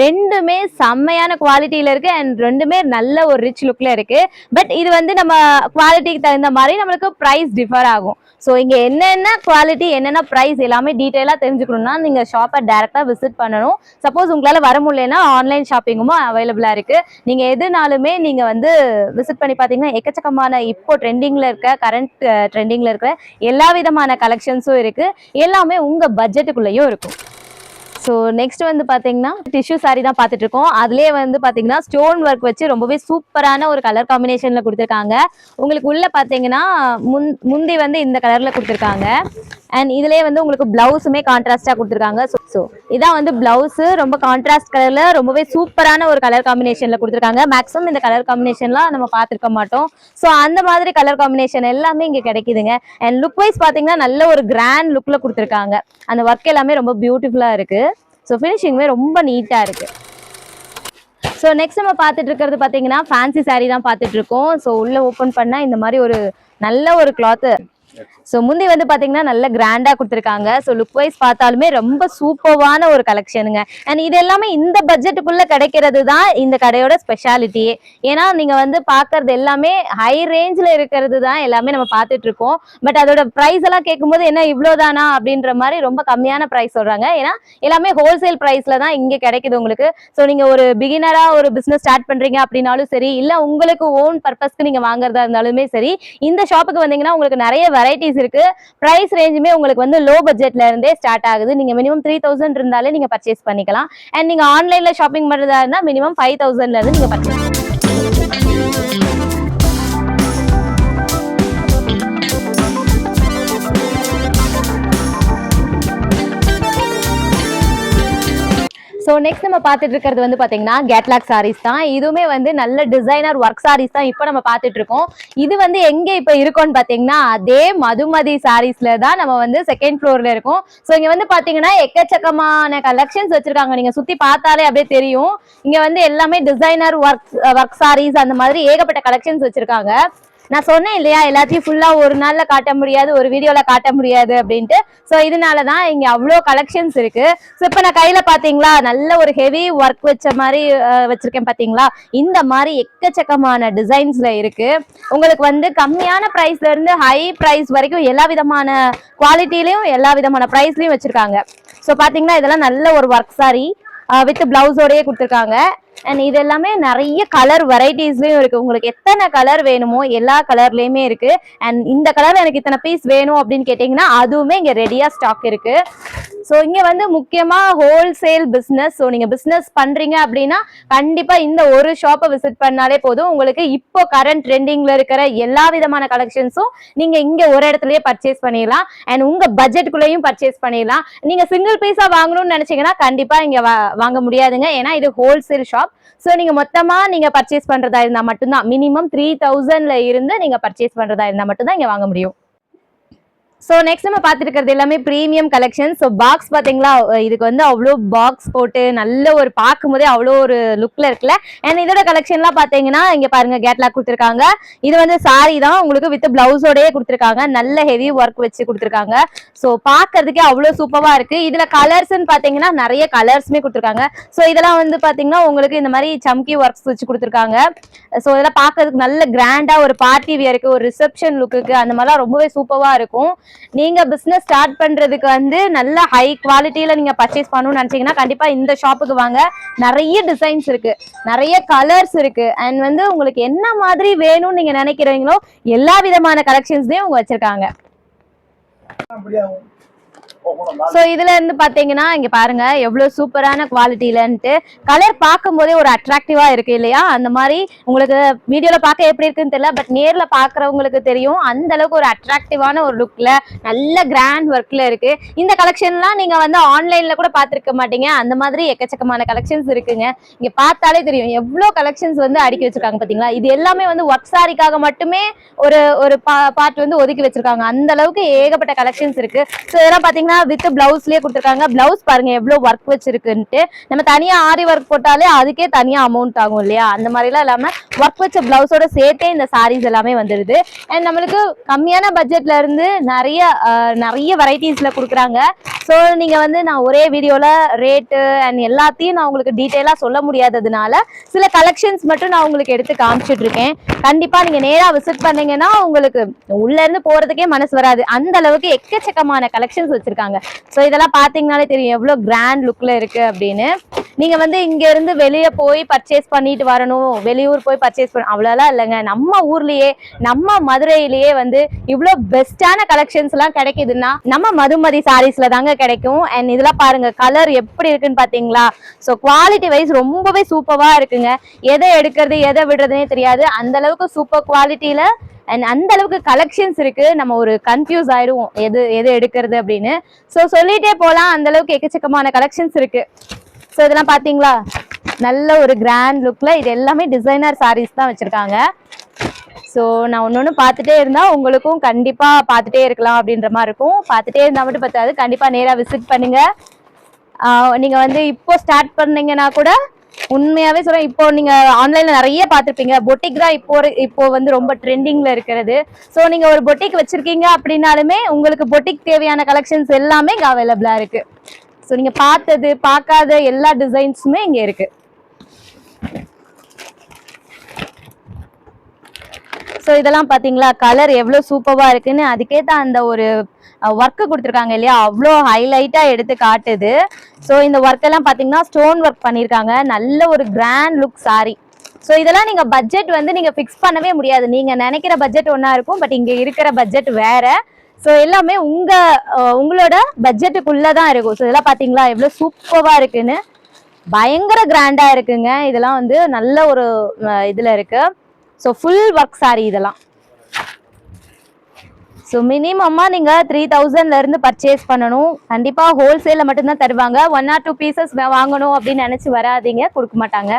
ரெண்டுமே செம்மையான குவாலிட்டியில இருக்கு அண்ட் ரெண்டுமே நல்ல ஒரு ரிச் லுக்ல இருக்கு. பட் இது வந்து நம்ம குவாலிட்டிக்கு தகுந்த மாதிரி நம்மளுக்கு ப்ரைஸ் டிஃபர் ஆகும். ஸோ இங்க என்னென்ன குவாலிட்டி என்னென்ன ப்ரைஸ் எல்லாமே டீட்டெயிலாக தெரிஞ்சுக்கணும்னா நீங்க ஷாப்பை டேரெக்டாக விசிட் பண்ணணும். சப்போஸ் உங்களால் வர முடியலன்னா ஆன்லைன் ஷாப்பிங்குமோ அவைலபிளாக இருக்குது நீங்கள் எதுனாலுமே நீங்கள் வந்து விசிட் பண்ணி பார்த்தீங்கன்னா எக்கச்சக்கமான இப்போ ட்ரெண்டிங்கில் இருக்க கரண்ட் ட்ரெண்டிங்கில் இருக்கிற எல்லா விதமான கலெக்ஷன்ஸும் இருக்குது எல்லாமே உங்கள் பட்ஜெட்டுக்குள்ளேயும் இருக்கும். ஸோ நெக்ஸ்ட் வந்து பார்த்தீங்கன்னா டிஷ்யூ சாரி தான் பார்த்துட்டு இருக்கோம். அதுலேயே வந்து பார்த்தீங்கன்னா ஸ்டோன் ஒர்க் வச்சு ரொம்பவே சூப்பரான ஒரு கலர் காம்பினேஷனில் கொடுத்துருக்காங்க. உங்களுக்கு உள்ளே பார்த்தீங்கன்னா முந்தி வந்து இந்த கலரில் கொடுத்துருக்காங்க. அண்ட் இதுலேயே வந்து உங்களுக்கு பிளவுஸுமே கான்ட்ராஸ்டாக கொடுத்துருக்காங்க. ஸோ ஸோ இதான் வந்து பிளவுஸு ரொம்ப கான்ட்ராஸ்ட் கலரில் ரொம்பவே சூப்பரான ஒரு கலர் காம்பினேஷனில் கொடுத்துருக்காங்க. மேக்ஸிமம் இந்த கலர் காம்பினேஷன்லாம் நம்ம பார்த்துருக்க மாட்டோம். ஸோ அந்த மாதிரி கலர் காம்பினேஷன் எல்லாமே இங்கே கிடைக்குதுங்க. அண்ட் லுக் வைஸ் பார்த்தீங்கன்னா நல்ல ஒரு கிராண்ட் லுக்கில் கொடுத்துருக்காங்க. அந்த ஒர்க் எல்லாமே ரொம்ப பியூட்டிஃபுல்லாக இருக்குது ஸோ ஃபினிஷிங்குமே ரொம்ப நீட்டாக இருக்குது ஸோ நெக்ஸ்ட் நம்ம பார்த்துட்டு இருக்கிறது பார்த்தீங்கன்னா ஃபேன்சி saree தான் பார்த்துட்டு இருக்கோம். ஸோ உள்ளே ஓப்பன் பண்ணால் இந்த மாதிரி ஒரு நல்ல ஒரு கிளாத்து ஸோ முந்தி வந்து பார்த்தீங்கன்னா நல்ல கிராண்டாக கொடுத்துருக்காங்க. ஸோ லுக் வைஸ் பார்த்தாலுமே ரொம்ப சூப்பர்வான ஒரு கலெக்ஷனுங்க அண்ட் இது எல்லாமே இந்த பட்ஜெட்டுக்குள்ளே கிடைக்கிறது தான் இந்த கடையோட ஸ்பெஷாலிட்டி ஏன்னா நீங்கள் வந்து பார்க்கறது எல்லாமே ஹை ரேஞ்சில் இருக்கிறது தான் எல்லாமே நம்ம பார்த்துட்டு இருக்கோம். பட் அதோட ப்ரைஸ் எல்லாம் கேட்கும்போது என்ன இவ்வளோதானா அப்படின்ற மாதிரி ரொம்ப கம்மியான ப்ரைஸ் சொல்கிறாங்க ஏன்னா எல்லாமே ஹோல்சேல் ப்ரைஸில் தான் இங்கே கிடைக்குது உங்களுக்கு. ஸோ நீங்கள் ஒரு பிகினராக ஒரு பிஸ்னஸ் ஸ்டார்ட் பண்ணுறீங்க அப்படின்னாலும் சரி இல்லை உங்களுக்கு ஓன் பர்பஸ்க்கு நீங்கள் வாங்குறதா இருந்தாலுமே சரி இந்த ஷாப்புக்கு வந்தீங்கன்னா உங்களுக்கு நிறைய வெரைட்டிஸ் இருக்கு. ப்ரைஸ் ரேஞ்சுமே உங்களுக்கு வந்து லோ பட்ஜெட்ல இருந்தே ஸ்டார்ட் ஆகுது. நீங்க மினிமம் த்ரீ தௌசண்ட் இருந்தாலே நீங்க பர்ச்சேஸ் பண்ணிக்கலாம். அண்ட் நீங்க ஆன்லைன்ல ஷாப்பிங் பண்றதா இருந்தா மினிமம் ஃபைவ் தௌசண்ட்ல இருந்து நீங்க பர்ச்சேஸ் ஸோ நெக்ஸ்ட் நம்ம பார்த்துட்டு இருக்கிறது வந்து பார்த்தீங்கன்னா கேட்லாக் சாரீஸ் தான். இதுவுமே வந்து நல்ல டிசைனர் ஒர்க் சாரீஸ் தான் இப்போ நம்ம பார்த்துட்டு இருக்கோம். இது வந்து எங்கே இப்போ இருக்கோம்னு பார்த்தீங்கன்னா அதே மதுமதி சாரீஸ்ல தான் நம்ம வந்து செகண்ட் ஃப்ளோர்ல இருக்கோம். ஸோ இங்கே வந்து பார்த்தீங்கன்னா எக்கச்சக்கமான கலெக்ஷன்ஸ் வச்சிருக்காங்க. நீங்கள் சுற்றி பார்த்தாலே அப்படியே தெரியும். இங்கே வந்து எல்லாமே டிசைனர் ஒர்க் ஒர்க் சாரீஸ் அந்த மாதிரி ஏகப்பட்ட கலெக்ஷன்ஸ் வச்சிருக்காங்க. நான் சொன்னேன் இல்லையா எல்லாத்தையும் ஃபுல்லா ஒரு நாள்ல காட்ட முடியாது ஒரு வீடியோல காட்ட முடியாது அப்படின்ட்டு. ஸோ இதனால தான் இங்க அவ்வளோ கலெக்ஷன்ஸ் இருக்கு. ஸோ இப்போ நான் கையில பாத்தீங்களா நல்ல ஒரு ஹெவி ஒர்க் வச்ச மாதிரி வச்சுருக்கேன் வச்சிருக்கேன் பாத்தீங்களா? இந்த மாதிரி எக்கச்சக்கமான டிசைன்ஸ்ல இருக்கு. உங்களுக்கு வந்து கம்மியான பிரைஸ்ல இருந்து ஹை பிரைஸ் வரைக்கும் எல்லா விதமான குவாலிட்டிலையும் எல்லா விதமான பிரைஸ்லயும் வச்சிருக்காங்க. ஸோ பாத்தீங்கன்னா இதெல்லாம் நல்ல ஒரு ஒர்க் சாரி வித் பிளவுஸோடயே கொடுத்துருக்காங்க. அண்ட் இது எல்லாமே நிறைய கலர் வெரைட்டிஸ்லயும் இருக்கு. உங்களுக்கு எத்தனை கலர் வேணுமோ எல்லா கலர்லயுமே இருக்கு. அண்ட் இந்த கலர் எனக்கு இத்தனை பீஸ் வேணும் அப்படின்னு கேட்டீங்கன்னா அதுவுமே இங்க ரெடியா ஸ்டாக் இருக்கு. ஸோ இங்க வந்து முக்கியமா ஹோல்சேல் பிஸ்னஸ் ஸோ நீங்க பிஸ்னஸ் பண்றீங்க அப்படின்னா கண்டிப்பா இந்த ஒரு ஷாப்பை விசிட் பண்ணாலே போதும். உங்களுக்கு இப்போ கரண்ட் ட்ரெண்டிங்ல இருக்கிற எல்லா விதமான கலெக்ஷன்ஸும் நீங்க இங்க ஒரு இடத்துலயே பர்ச்சேஸ் பண்ணிடலாம். அண்ட் உங்க பட்ஜெட்டுக்குள்ளேயும் பர்ச்சேஸ் பண்ணிடலாம். நீங்க சிங்கிள் பீஸா வாங்கணும்னு நினைச்சீங்கன்னா கண்டிப்பா இங்க வாங்க முடியாதுங்க. ஏன்னா இது ஹோல்சேல் ஷாப் ஸோ நீங்க மொத்தமா நீங்க பர்ச்சேஸ் பண்றதா இருந்தா மட்டும்தான். மினிமம் த்ரீ தௌசண்ட்ல இருந்து நீங்க பர்ச்சேஸ் பண்றதா இருந்தா மட்டும்தான் இங்க வாங்க முடியும். ஸோ நெக்ஸ்ட் நம்ம பார்த்துருக்கிறது எல்லாமே ப்ரீமியம் கலெக்ஷன் ஸோ பாக்ஸ் பார்த்தீங்களா? இதுக்கு வந்து அவ்வளோ பாக்ஸ் போட்டு நல்ல ஒரு பார்க்கும்போதே அவ்வளோ ஒரு லுக்கில் இருக்குல்ல? அண்ட் இதோட கலெக்ஷன்லாம் பார்த்தீங்கன்னா இங்கே பாருங்க கேட்லாக் கொடுத்துருக்காங்க. இது வந்து சாரி தான். உங்களுக்கு வித் பிளவுஸோடயே கொடுத்துருக்காங்க. நல்ல ஹெவி ஒர்க் வச்சு கொடுத்துருக்காங்க. ஸோ பார்க்கறதுக்கே அவ்வளோ சூப்பராக இருக்குது இதில் கலர்ஸ்ன்னு பார்த்தீங்கன்னா நிறைய கலர்ஸுமே கொடுத்துருக்காங்க. ஸோ இதெல்லாம் வந்து பார்த்தீங்கன்னா உங்களுக்கு இந்த மாதிரி சம்கி ஒர்க்ஸ் வச்சு கொடுத்துருக்காங்க. ஸோ இதெல்லாம் பார்க்கறதுக்கு நல்ல கிராண்டாக ஒரு பார்ட்டி வியருக்கு ஒரு ரிசப்ஷன் லுக்குக்கு அந்த மாதிரிலாம் ரொம்பவே சூப்பராக இருக்கும். நீங்க பிசினஸ் ஸ்டார்ட் பண்றதுக்கு வந்து நல்ல ஹை குவாலிட்டியில நீங்க பர்ச்சேஸ் பண்ணணும்னு நினைச்சீங்கன்னா கண்டிப்பா இந்த ஷாப்புக்கு வாங்க. நிறைய டிசைன்ஸ் இருக்கு. நிறைய கலர்ஸ் இருக்கு. அண்ட் வந்து உங்களுக்கு என்ன மாதிரி வேணும்னு நீங்க நினைக்கிறீங்களோ எல்லா விதமான கலெக்ஷன்ஸ்லயும் அவங்க வச்சிருக்காங்க. ஸோ இதுல இருந்து பாத்தீங்கன்னா இங்க பாருங்க எவ்வளவு சூப்பரான குவாலிட்டியிலன்ட்டு கலர் பார்க்கும்போதே ஒரு அட்ராக்டிவா இருக்கு இல்லையா? அந்த மாதிரி உங்களுக்கு வீடியோல பார்க்க எப்படி இருக்குன்னு தெரியல பட் நேர்ல பாக்குறவங்களுக்கு தெரியும். அந்த அளவுக்கு ஒரு அட்ராக்டிவான ஒரு லுக்ல நல்ல கிராண்ட் ஒர்க்ல இருக்கு. இந்த கலெக்ஷன்லாம் நீங்க வந்து ஆன்லைன்ல கூட பார்த்திருக்க மாட்டீங்க. அந்த மாதிரி எக்கச்சக்கமான கலெக்ஷன்ஸ் இருக்குங்க. இங்க பார்த்தாலே தெரியும் எவ்வளவு கலெக்ஷன்ஸ் வந்து அடுக்கி வச்சிருக்காங்க பாத்தீங்களா? இது எல்லாமே வந்து ஒர்க் சாரிக்காக மட்டுமே ஒரு ஒரு பார்ட் வந்து ஒதுக்கி வச்சிருக்காங்க. அந்த அளவுக்கு ஏகப்பட்ட கலெக்ஷன்ஸ் இருக்கு. ஸோ இதெல்லாம் பாத்தீங்கன்னா வித் பிளவுஸ்லயே கொடுத்துருக்காங்க. பிளவுஸ் பாருங்க எவ்வளவு ஒர்க் வச்சிருக்குன்ட்டு. நம்ம தனியா ஆரி ஒர்க் போட்டாலே அதுக்கே தனியா அமௌண்ட் ஆகும் இல்லையா? அந்த மாதிரிலாம் இல்லாம ஒர்க் வச்ச பிளவுஸோட சேர்த்தே இந்த சாரீஸ் எல்லாமே வந்துடுது அண்ட் நம்மளுக்கு கம்மியான பட்ஜெட்ல இருந்து நிறைய நிறைய வெரைட்டிஸ்ல கொடுக்குறாங்க. ஸோ நீங்க வந்து நான் ஒரே வீடியோல ரேட்டு அண்ட் எல்லாத்தையும் நான் உங்களுக்கு டீட்டெயிலா சொல்ல முடியாததுனால சில கலெக்ஷன்ஸ் மட்டும் நான் உங்களுக்கு எடுத்து காமிச்சிட்டு இருக்கேன் கண்டிப்பா நீங்க நேரா விசிட் பண்ணீங்கன்னா உங்களுக்கு உள்ள இருந்து போறதுக்கே மனசு வராது. அந்த அளவுக்கு எக்கச்சக்கமான கலெக்ஷன்ஸ் வச்சிருக்காங்க. ஸோ இதெல்லாம் பாத்தீங்கன்னாலே தெரியும் எவ்வளவு கிராண்ட் லுக்ல இருக்கு அப்படின்னு. நீங்க வந்து இங்க இருந்து வெளியே போய் பர்ச்சேஸ் பண்ணிட்டு வரணும். வெளியூர் போய் பர்ச்சேஸ் பண்ண அவ்வளோலாம் இல்லைங்க. நம்ம ஊர்லயே நம்ம மதுரையிலேயே வந்து இவ்வளோ பெஸ்டான கலெக்ஷன்ஸ் எல்லாம் கிடைக்குதுன்னா நம்ம மதுமதி சாரீஸ்ல தாங்க கிடைக்கும். அண்ட் இதெல்லாம் பாருங்க கலர் எப்படி இருக்குன்னு பாத்தீங்களா? ஸோ குவாலிட்டி வைஸ் ரொம்பவே சூப்பரா இருக்குங்க. எதை எடுக்கிறது எதை விடுறதுனே தெரியாது. அந்த அளவுக்கு சூப்பர் குவாலிட்டியில அண்ட் அந்த அளவுக்கு கலெக்ஷன்ஸ் இருக்கு. நம்ம ஒரு கன்ஃபியூஸ் ஆயிடுவோம். எது எது எடுக்கிறது அப்படின்னு. ஸோ சொல்லிட்டே போலாம். அந்த அளவுக்கு எக்கச்சக்கமான கலெக்ஷன்ஸ் இருக்கு. ஸோ இதெல்லாம் பார்த்தீங்களா நல்ல ஒரு கிராண்ட் லுக்கில் இது எல்லாமே டிசைனர் சாரீஸ் தான் வச்சுருக்காங்க. ஸோ நான் ஒன்று ஒன்று பார்த்துட்டே இருந்தால் உங்களுக்கும் கண்டிப்பாக பார்த்துட்டே இருக்கலாம் அப்படின்ற மாதிரி இருக்கும். பார்த்துட்டே இருந்தால் மட்டும் பத்தாது. கண்டிப்பாக நேராக விசிட் பண்ணுங்கள் நீங்கள் வந்து இப்போ ஸ்டார்ட் பண்ணீங்கன்னா கூட உண்மையாகவே சொல்கிறேன் இப்போ நீங்கள் ஆன்லைனில் நிறைய பார்த்துருப்பீங்க பொட்டிக் தான் இப்போ இப்போ வந்து ரொம்ப ட்ரெண்டிங்கில் இருக்கிறது. ஸோ நீங்கள் ஒரு பொட்டிக் வச்சுருக்கீங்க அப்படின்னாலுமே உங்களுக்கு பொட்டிக் தேவையான கலெக்ஷன்ஸ் எல்லாமே இங்கே அவைலபிளாக இருக்குது ஸோ நீங்கள் பார்த்தது பார்க்காத எல்லா டிசைன்ஸுமே இங்கே இருக்கு. ஸோ இதெல்லாம் பார்த்தீங்களா? கலர் எவ்வளோ சூப்பராக இருக்குன்னு அதுக்கேற்ற அந்த ஒரு ஒர்க்கு கொடுத்துருக்காங்க இல்லையா? அவ்வளோ ஹைலைட்டாக எடுத்து காட்டுது. ஸோ இந்த ஒர்க்கெல்லாம் பார்த்தீங்கன்னா ஸ்டோன் ஒர்க் பண்ணியிருக்காங்க. நல்ல ஒரு கிராண்ட் லுக் சாரி ஸோ இதெல்லாம் நீங்கள் பட்ஜெட் வந்து நீங்கள் ஃபிக்ஸ் பண்ணவே முடியாது. நீங்கள் நினைக்கிற பட்ஜெட் ஒன்றா இருக்கும் பட் இங்கே இருக்கிற பட்ஜெட் வேறு. ஸோ எல்லாமே உங்க உங்களோட பட்ஜெட்டுக்குள்ள தான் இருக்கும். ஸோ இதெல்லாம் பாத்தீங்களா? எவ்வளவு சூப்பரா இருக்குன்னு. பயங்கர கிராண்டா இருக்குங்க. இதெல்லாம் வந்து நல்ல ஒரு இதில் இதுல இருக்கு. ஸோ ஃபுல் ஒர்க் சாரி இதெல்லாம். ஸோ மினிமமாக நீங்கள் த்ரீ தௌசண்ட்லேருந்து பர்ச்சேஸ் பண்ணணும். கண்டிப்பாக ஹோல்சேலில் மட்டும்தான் தருவாங்க. ஒன் ஆர் டூ பீசஸ் வாங்கணும் அப்படின்னு நினச்சி வராதீங்க. கொடுக்க மாட்டாங்க.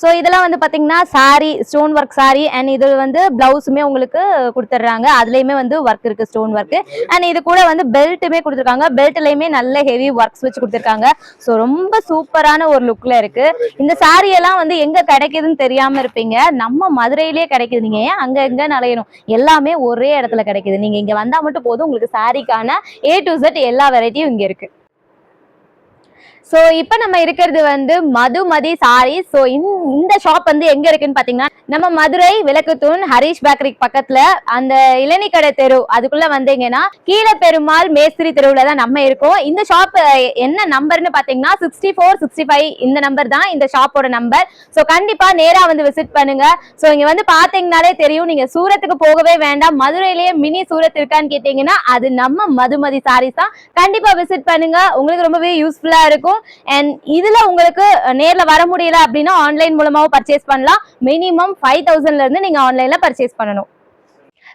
ஸோ இதெல்லாம் வந்து பார்த்தீங்கன்னா sari stone work sari and இது வந்து பிளவுஸுமே உங்களுக்கு கொடுத்துட்றாங்க அதுலேயுமே வந்து ஒர்க் இருக்குது ஸ்டோன் ஒர்க்கு அண்ட் இது கூட வந்து பெல்ட்டுமே கொடுத்துருக்காங்க. பெல்ட்லேயுமே நல்ல ஹெவி ஒர்க்ஸ் வச்சு கொடுத்துருக்காங்க. ஸோ ரொம்ப சூப்பரான ஒரு லுக்கில் இருக்குது இந்த சாரியெல்லாம் வந்து எங்கே கிடைக்குதுன்னு தெரியாமல் இருப்பீங்க. நம்ம மதுரையிலேயே கிடைக்குது. நீங்கள் ஏன் அங்கே எங்கே நலையணும் எல்லாமே ஒரே இடத்துல கிடைக்குது. நீங்கள் இங்கே வந்தால் மட்டும் போதும். உங்களுக்கு சாரிக்கான ஏ டு ஜெட் எல்லா வெரைட்டியும் இங்கே இருக்குது ஸோ இப்போ நம்ம இருக்கிறது வந்து மதுமதி சாரி. ஸோ இந்த ஷாப் வந்து எங்க இருக்குன்னு பாத்தீங்கன்னா நம்ம மதுரை விளக்குத்தூண் ஹரிஷ் பேக்கரிக்கு பக்கத்துல அந்த இளநிக்கடை தெரு. அதுக்குள்ள வந்தீங்கன்னா கீழே பெருமாள் மேஸ்திரி தெருவுல தான் நம்ம இருக்கோம். இந்த ஷாப் என்ன நம்பர்னு பாத்தீங்கன்னா சிக்ஸ்டி ஃபோர் சிக்ஸ்டி ஃபைவ் இந்த நம்பர் தான் இந்த ஷாப்போட நம்பர் ஸோ கண்டிப்பா நேரா வந்து விசிட் பண்ணுங்க. ஸோ இங்க வந்து பார்த்தீங்கனாலே தெரியும். நீங்க சூரத்துக்கு போகவே வேண்டாம். மதுரையிலேயே மினி சூரத் இருக்கான்னு கேட்டீங்கன்னா அது நம்ம மதுமதி சாரீஸ் தான். கண்டிப்பா விசிட் பண்ணுங்க. உங்களுக்கு ரொம்பவே யூஸ்ஃபுல்லா இருக்கும். அண்ட் இதுல உங்களுக்கு நேர்ல வர முடியல அப்படின்னா ஆன்லைன் மூலமாவும் பர்ச்சேஸ் பண்ணலாம். மினிமம் ஃபைவ் தௌசண்ட்ல இருந்து நீங்க ஆன்லைன்ல பர்ச்சேஸ் பண்ணணும்.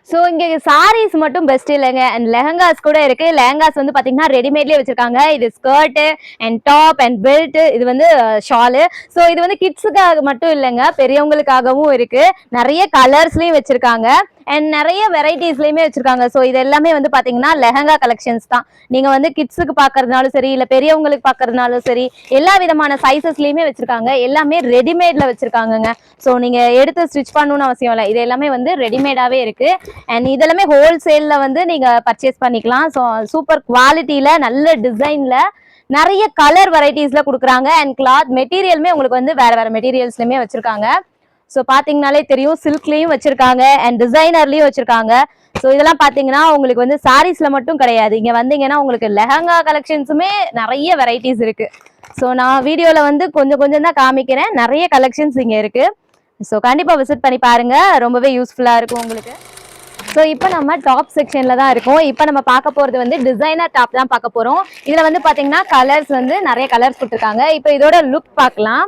ஸோ இங்கே சாரீஸ் மட்டும் பெஸ்ட் இல்லைங்க. அண்ட் லெஹங்காஸ் கூட இருக்கு. லெஹங்காஸ் வந்து பார்த்தீங்கன்னா ரெடிமேட்லேயே வச்சிருக்காங்க. இது skirt and top and belt இது வந்து ஷாலு ஸோ இது வந்து கிட்ஸுக்காக மட்டும் இல்லைங்க. பெரியவங்களுக்காகவும் இருக்கு. நிறைய கலர்ஸ்லயும் வச்சிருக்காங்க. அண்ட் நிறைய வெரைட்டிஸ்லயுமே வச்சிருக்காங்க. ஸோ இது எல்லாமே வந்து பாத்தீங்கன்னா லெஹங்கா கலெக்ஷன்ஸ் தான். நீங்க வந்து கிட்ஸுக்கு பாக்குறதுனாலும் சரி இல்ல பெரியவங்களுக்கு பாக்குறதுனாலும் சரி எல்லா விதமான சைசஸ்லயுமே வச்சிருக்காங்க. எல்லாமே ரெடிமேட்ல வச்சிருக்காங்கங்க. ஸோ நீங்க எடுத்து ஸ்டிச் பண்ணணும்னு அவசியம் இல்லை. இது எல்லாமே வந்து ரெடிமேடாவே இருக்கு. அண்ட் இதெல்லாமே ஹோல்சேல்ல வந்து நீங்க பர்ச்சேஸ் பண்ணிக்கலாம். ஸோ சூப்பர் குவாலிட்டியில நல்ல டிசைன்ல நிறைய கலர் வெரைட்டிஸ்ல கொடுக்குறாங்க. அண்ட் கிளாத் மெட்டீரியலுமே உங்களுக்கு வந்து வேற வேற மெட்டீரியல்ஸ்லயுமே வச்சிருக்காங்க. ஸோ பார்த்தீங்கனாலே தெரியும் சில்க்லேயும் வச்சுருக்காங்க அண்ட் டிசைனர்லேயும் வச்சுருக்காங்க. ஸோ இதெல்லாம் பார்த்தீங்கன்னா உங்களுக்கு வந்து சாரீஸில் மட்டும் கிடையாது. இங்கே வந்தீங்கன்னா உங்களுக்கு லெஹங்கா கலெக்ஷன்ஸுமே நிறைய வெரைட்டிஸ் இருக்குது ஸோ நான் வீடியோவில் வந்து கொஞ்சம் கொஞ்சம் தான் காமிக்கிறேன். நிறைய கலெக்ஷன்ஸ் இங்கே இருக்குது ஸோ கண்டிப்பாக விசிட் பண்ணி பாருங்கள் ரொம்பவே யூஸ்ஃபுல்லாக இருக்கும் உங்களுக்கு. ஸோ இப்போ நம்ம டாப் செக்ஷனில் தான் இருக்கோம். இப்போ நம்ம பார்க்க போகிறது வந்து டிசைனர் டாப் தான் பார்க்க போகிறோம் இதில் வந்து பார்த்தீங்கன்னா கலர்ஸ் வந்து நிறைய கலர்ஸ் கொடுத்துருக்காங்க. இப்போ இதோட லுக் பார்க்கலாம்.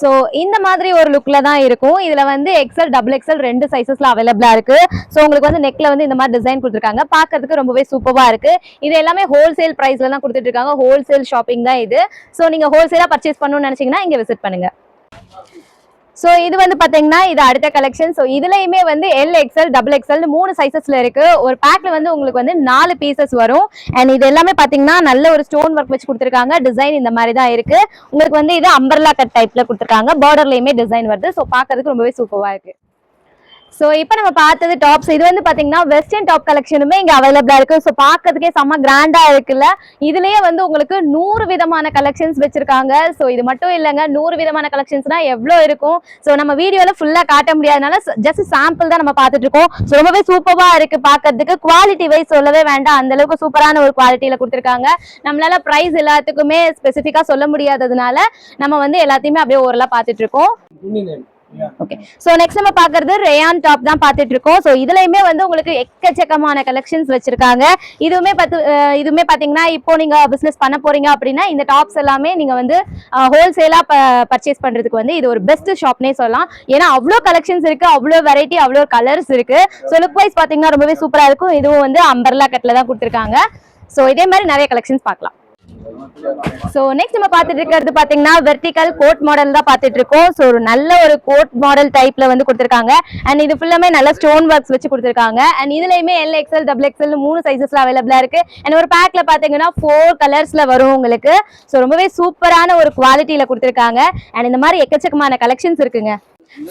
ஸோ இந்த மாதிரி ஒரு லுக்கில் தான் இருக்கும். இதுல வந்து எக்ஸல் டபுள் எக்ஸல் ரெண்டு சைஸஸில் அவைலபிளா இருக்கு. ஸோ உங்களுக்கு வந்து நெக்ல வந்து இந்த மாதிரி டிசைன் கொடுத்துருக்காங்க. பார்க்கறதுக்கு ரொம்பவே சூப்பராக இருக்கு. இது எல்லாமே ஹோல்சேல் ப்ரைஸில் தான் கொடுத்துட்டு இருக்காங்க. ஹோல்சேல் ஷாப்பிங் தான் இது. ஸோ நீங்க ஹோல்சேலாக பர்ச்சேஸ் பண்ணணும்னு நினைச்சீங்கன்னா இங்கே விசிட் பண்ணுங்க. ஸோ இது வந்து பார்த்தீங்கன்னா இது அடுத்த கலெக்ஷன் ஸோ இதுலையுமே வந்து எல் எக்ஸ்எல் டபுள் எக்ஸ்எல் மூணு சைசஸ்ல இருக்கு. ஒரு பேக்ல வந்து உங்களுக்கு வந்து நாலு பீசஸ் வரும். அண்ட் இது எல்லாமே பார்த்தீங்கன்னா நல்ல ஒரு ஸ்டோன் ஒர்க் வச்சு கொடுத்துருக்காங்க. டிசைன் இந்த மாதிரி தான் இருக்கு. உங்களுக்கு வந்து இது அம்பர்லா கட் டைப்ல கொடுத்துருக்காங்க. பார்டர்லயுமே டிசைன் வருது. ஸோ பார்க்கறதுக்கு ரொம்பவே சூப்பராக இருக்கு. ஸோ இப்போ நம்ம பார்த்தது டாப்ஸ் இது வந்து பார்த்தீங்கன்னா வெஸ்டர்ன் டாப் கலெக்ஷனுமே இங்கே அவைலபிளாக இருக்குது ஸோ பார்க்கறதுக்கே செம்ம கிராண்டாக இருக்குல்ல? இதுலேயே வந்து உங்களுக்கு நூறு விதமான கலெக்ஷன்ஸ் வச்சுருக்காங்க. ஸோ இது மட்டும் இல்லைங்க. நூறு விதமான கலெக்ஷன்ஸ்னால் எவ்வளோ இருக்கும்? ஸோ நம்ம வீடியோவில் ஃபுல்லாக காட்ட முடியாதனால ஜஸ்ட் சாம்பிள் தான் நம்ம பார்த்துட்ருக்கோம் ஸோ ரொம்பவே சூப்பராக இருக்கு பார்க்கறதுக்கு. குவாலிட்டி வைஸ் சொல்லவே வேண்டாம். அந்த அளவுக்கு சூப்பரான ஒரு குவாலிட்டியில் கொடுத்துருக்காங்க. நம்மளால ப்ரைஸ் எல்லாத்துக்குமே ஸ்பெசிஃபிக்காக சொல்ல முடியாததுனால நம்ம வந்து எல்லாத்தையுமே அப்படியே ஓரலாக பார்த்துட்டு இருக்கோம். ஓகே ஸோ நெக்ஸ்ட் நம்ம பாக்குறது ரேயான் டாப் தான் பார்த்துட்டு இருக்கோம் ஸோ இதுலயுமே வந்து உங்களுக்கு எக்கச்சக்கமான கலெக்ஷன்ஸ் வச்சிருக்காங்க. இதுவுமே பத்து இதுவுமே பாத்தீங்கன்னா இப்போ நீங்க பிசினஸ் பண்ண போறீங்க அப்படின்னா இந்த டாப்ஸ் எல்லாமே நீங்க வந்து ஹோல்சேலா பர்ச்சேஸ் பண்றதுக்கு வந்து இது ஒரு பெஸ்ட் ஷாப்னே சொல்லலாம். ஏன்னா அவ்வளோ கலெக்ஷன்ஸ் இருக்கு அவ்வளோ வெரைட்டி அவ்வளோ கலர்ஸ் இருக்கு. ஸோ லுக் வைஸ் பாத்தீங்கன்னா ரொம்பவே சூப்பரா இருக்கும். இதுவும் வந்து அம்பர்லா கட்ல தான் கொடுத்துருக்காங்க. ஸோ இதே மாதிரி நிறைய கலெக்ஷன்ஸ் பார்க்கலாம். ஸோ நெக்ஸ்ட் நம்ம பார்த்துட்டு இருக்கிறது பார்த்தீங்கன்னா வெர்டிக்கல் கோட் மாடல் தான் பார்த்துட்டு இருக்கோம். ஸோ ஒரு நல்ல ஒரு கோட் மாடல் டைப்ல வந்து கொடுத்துருக்காங்க. அண்ட் இது ஃபுல்லாமே நல்ல ஸ்டோன் ஒர்க்ஸ் வச்சு கொடுத்துருக்காங்க. அண்ட் இதுலயுமே எல் எக்ஸ்எல் டபுள் எக்ஸ்எல் மூணு சைசஸ்ல அவைலபிளா இருக்கு. அண்ட் ஒரு பேக்ல பாத்தீங்கன்னா ஃபோர் கலர்ஸ்ல வரும் உங்களுக்கு. ஸோ ரொம்பவே சூப்பரான ஒரு குவாலிட்டியில கொடுத்துருக்காங்க. அண்ட் இந்த மாதிரி எக்கச்சக்கமான கலெக்ஷன்ஸ் இருக்குங்க.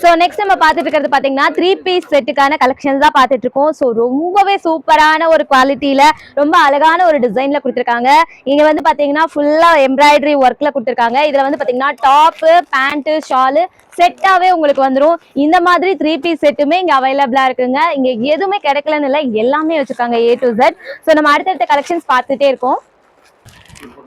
ஸோ நெக்ஸ்ட் நம்ம பார்த்துட்டு இருக்கிறது பார்த்தீங்கன்னா த்ரீ பீஸ் செட்டுக்கான கலெக்ஷன்ஸ் தான் பார்த்துட்டு இருக்கோம். ஸோ ரொம்பவே சூப்பரான ஒரு குவாலிட்டியில ரொம்ப அழகான ஒரு டிசைன்ல கொடுத்துருக்காங்க. இங்க வந்து பாத்தீங்கன்னா ஃபுல்லா எம்ப்ராய்டரி ஒர்க்ல கொடுத்துருக்காங்க. இதுல வந்து பாத்தீங்கன்னா டாப்பு பேண்ட்டு ஷாலு செட்டாவே உங்களுக்கு வந்துடும் இந்த மாதிரி த்ரீ பீஸ் செட்டுமே இங்க அவைலபிளா இருக்குங்க. இங்க எதுவுமே கிடைக்கலன்னு இல்லை எல்லாமே வச்சிருக்காங்க ஏ டு ஜெட் ஸோ நம்ம அடுத்தடுத்த கலெக்ஷன்ஸ் பார்த்துட்டே இருக்கோம்.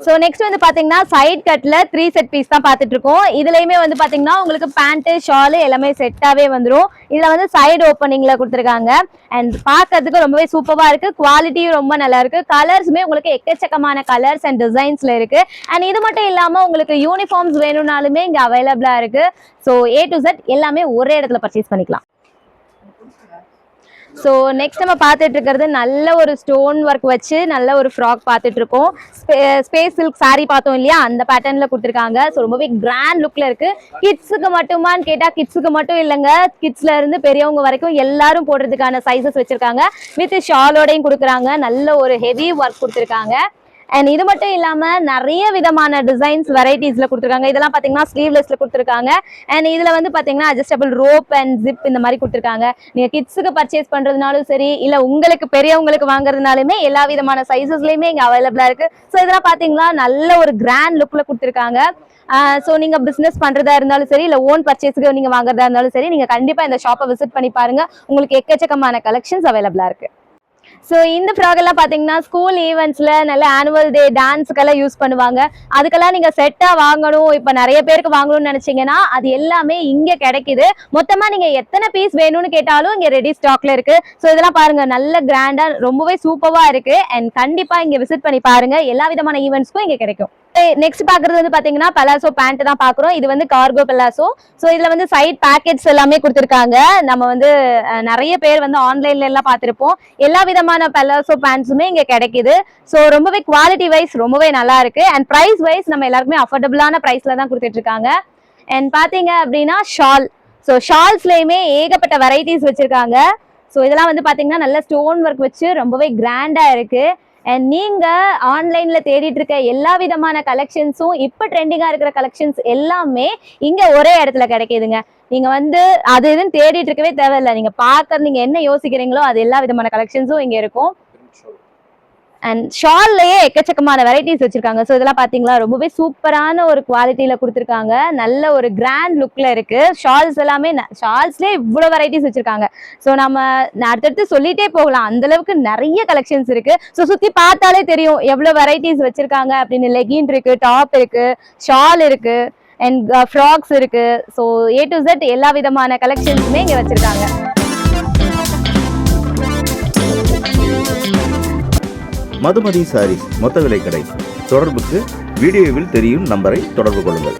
ஸோ நெக்ஸ்ட் வந்து பாத்தீங்கன்னா சைட் கட்டில் த்ரீ செட் பீஸ் தான் பார்த்துட்டு இருக்கோம் இதுலையுமே வந்து பார்த்தீங்கன்னா உங்களுக்கு பேண்ட்டு ஷாலு எல்லாமே செட்டாகவே வந்துடும் இதில் வந்து சைடு ஓப்பனிங்கில் கொடுத்துருக்காங்க. அண்ட் பார்க்கறதுக்கு ரொம்பவே சூப்பராக இருக்கு. குவாலிட்டியும் ரொம்ப நல்லா இருக்கு. கலர்ஸுமே உங்களுக்கு எக்கச்சக்கமான கலர்ஸ் அண்ட் டிசைன்ஸ்ல இருக்கு. அண்ட் இது மட்டும் இல்லாமல் உங்களுக்கு யூனிஃபார்ம்ஸ் வேணும்னாலுமே இங்கே அவைலபிளா இருக்கு. ஸோ ஏ டு Z எல்லாமே ஒரே இடத்துல பர்ச்சேஸ் பண்ணிக்கலாம். ஸோ நெக்ஸ்ட் நம்ம பார்த்துட்டு இருக்கிறது நல்ல ஒரு ஸ்டோன் ஒர்க் வச்சு நல்ல ஒரு ஃப்ராக் பார்த்துட்டு இருக்கோம் ஸ்பேஸ் சில்க் சாரி பார்த்தோம் இல்லையா? அந்த பேட்டர்ன்ல கொடுத்துருக்காங்க. ஸோ ரொம்பவே கிராண்ட் லுக்ல இருக்கு. கிட்ஸுக்கு மட்டுமான்னு கேட்டால் கிட்ஸுக்கு மட்டும் இல்லைங்க. கிட்ஸ்ல இருந்து பெரியவங்க வரைக்கும் எல்லாரும் போடுறதுக்கான சைஸஸ் வச்சிருக்காங்க. வித் ஷாலோடையும் கொடுக்குறாங்க. நல்ல ஒரு ஹெவி ஒர்க் கொடுத்துருக்காங்க. அண்ட் இது மட்டும் இல்லாம நிறைய விதமான டிசைன்ஸ் வெரைட்டிஸ்ல கொடுத்துருக்காங்க. இதெல்லாம் பாத்தீங்கன்னா ஸ்லீவ்லெஸ்ல கொடுத்துருக்காங்க. அண்ட் இதுல வந்து பாத்தீங்கன்னா அட்ஜஸ்டபிள் ரோப் அண்ட் ஜிப் இந்த மாதிரி கொடுத்துருக்காங்க. நீங்க கிட்ஸுக்கு பர்ச்சேஸ் பண்றதுனாலும் சரி இல்ல உங்களுக்கு பெரியவங்களுக்கு வாங்குறதுனாலுமே எல்லா விதமான சைசஸ்லயுமே இங்க அவைலபிளா இருக்கு. ஸோ இதெல்லாம் பாத்தீங்கன்னா நல்ல ஒரு கிராண்ட் லுக்ல கொடுத்துருக்காங்க. ஸோ நீங்க பிசினஸ் பண்றதா இருந்தாலும் சரி இல்ல ஓன் பர்ச்சேஸ்க்கு நீங்க வாங்குறதா இருந்தாலும் சரி நீங்க கண்டிப்பா இந்த ஷாப்பை விசிட் பண்ணி பாருங்க. உங்களுக்கு எக்கச்சக்கமான கலெக்ஷன்ஸ் அவைலபிளா இருக்கு. ஸோ இந்த ஃப்ராக் எல்லாம் பார்த்தீங்கன்னா ஸ்கூல் ஈவெண்ட்ஸ்ல நல்ல ஆனுவல் டே டான்ஸுக்கெல்லாம் யூஸ் பண்ணுவாங்க. அதுக்கெல்லாம் நீங்க செட்டா வாங்கணும். இப்போ நிறைய பேருக்கு வாங்கணும்னு நினைச்சீங்கன்னா அது எல்லாமே இங்கே கிடைக்குது. மொத்தமா நீங்க எத்தனை பீஸ் வேணும்னு கேட்டாலும் இங்க ரெடி ஸ்டாக்ல இருக்கு. ஸோ இதெல்லாம் பாருங்க நல்ல கிராண்டாக ரொம்பவே சூப்பராக இருக்கு. அண்ட் கண்டிப்பா இங்க விசிட் பண்ணி பாருங்க. எல்லா விதமான ஈவெண்ட்ஸ்க்கும் இங்கே கிடைக்கும். நெக்ஸ்ட் பாக்குறது வந்து பாத்தீங்கன்னா பலாசோ பேண்ட் தான் பாக்குறோம். இது வந்து கார்கோ பலாசோ ஸோ இதுல வந்து சைட் பேக்கெட்ஸ் எல்லாமே கொடுத்துருக்காங்க. நம்ம வந்து நிறைய பேர் வந்து ஆன்லைன்ல எல்லாம் பார்த்திருப்போம் எல்லா விதமான பலாசோ பேண்ட்ஸுமே இங்க கிடைக்குது. ஸோ ரொம்பவே குவாலிட்டி வைஸ் ரொம்பவே நல்லா இருக்கு. அண்ட் ப்ரைஸ் வைஸ் நம்ம எல்லாருக்குமே அஃபோர்டபுளான ப்ரைஸ்ல தான் கொடுத்துட்டு இருக்காங்க அண்ட் பாத்தீங்க அப்படின்னா ஷால் ஸோ ஷால்ஸ்லயுமே ஏகப்பட்ட வெரைட்டிஸ் வச்சிருக்காங்க. ஸோ இதெல்லாம் வந்து பாத்தீங்கன்னா நல்ல ஸ்டோன் ஒர்க் வச்சு ரொம்பவே கிராண்டா இருக்கு. அண்ட் நீங்கள் ஆன்லைனில் தேடிட்டு இருக்க எல்லா விதமான கலெக்ஷன்ஸும் இப்போ ட்ரெண்டிங்காக இருக்கிற கலெக்ஷன்ஸ் எல்லாமே இங்கே ஒரே இடத்துல கிடைக்கிதுங்க. நீங்கள் வந்து அது இதுன்னு தேடிட்டு இருக்கவே தேவையில்லை. நீங்கள் பார்க்க நீங்கள் என்ன யோசிக்கிறீங்களோ அது எல்லா விதமான கலெக்ஷன்ஸும் இங்கே இருக்கும். அண்ட் ஷால்லையே எக்கச்சக்கமான வெரைட்டிஸ் வச்சிருக்காங்க. ஸோ இதெல்லாம் பார்த்தீங்களா ரொம்பவே சூப்பரான ஒரு குவாலிட்டியில் கொடுத்துருக்காங்க. நல்ல ஒரு கிராண்ட் லுக்கில் இருக்கு. ஷால்ஸ் எல்லாமே ஷால்ஸ்லேயே இவ்வளோ வெரைட்டிஸ் வச்சிருக்காங்க. ஸோ நம்ம அடுத்தடுத்து சொல்லிட்டே போகலாம். அந்த அளவுக்கு நிறைய கலெக்ஷன்ஸ் இருக்கு. ஸோ சுற்றி பார்த்தாலே தெரியும் எவ்வளோ வெரைட்டிஸ் வச்சிருக்காங்க அப்படின்னு. லெகின் இருக்கு டாப் இருக்கு ஷால் இருக்கு அண்ட் ஃப்ராக்ஸ் uh, இருக்கு. ஸோ ஏ டு Z எல்லா விதமான கலெக்ஷன்ஸுமே இங்கே வச்சிருக்காங்க. மதுமதி சாரீஸ் மொத்த விலை கடை. தொடர்புக்கு வீடியோவில் தெரியும் நம்பரை தொடர்பு கொள்ளுங்கள்.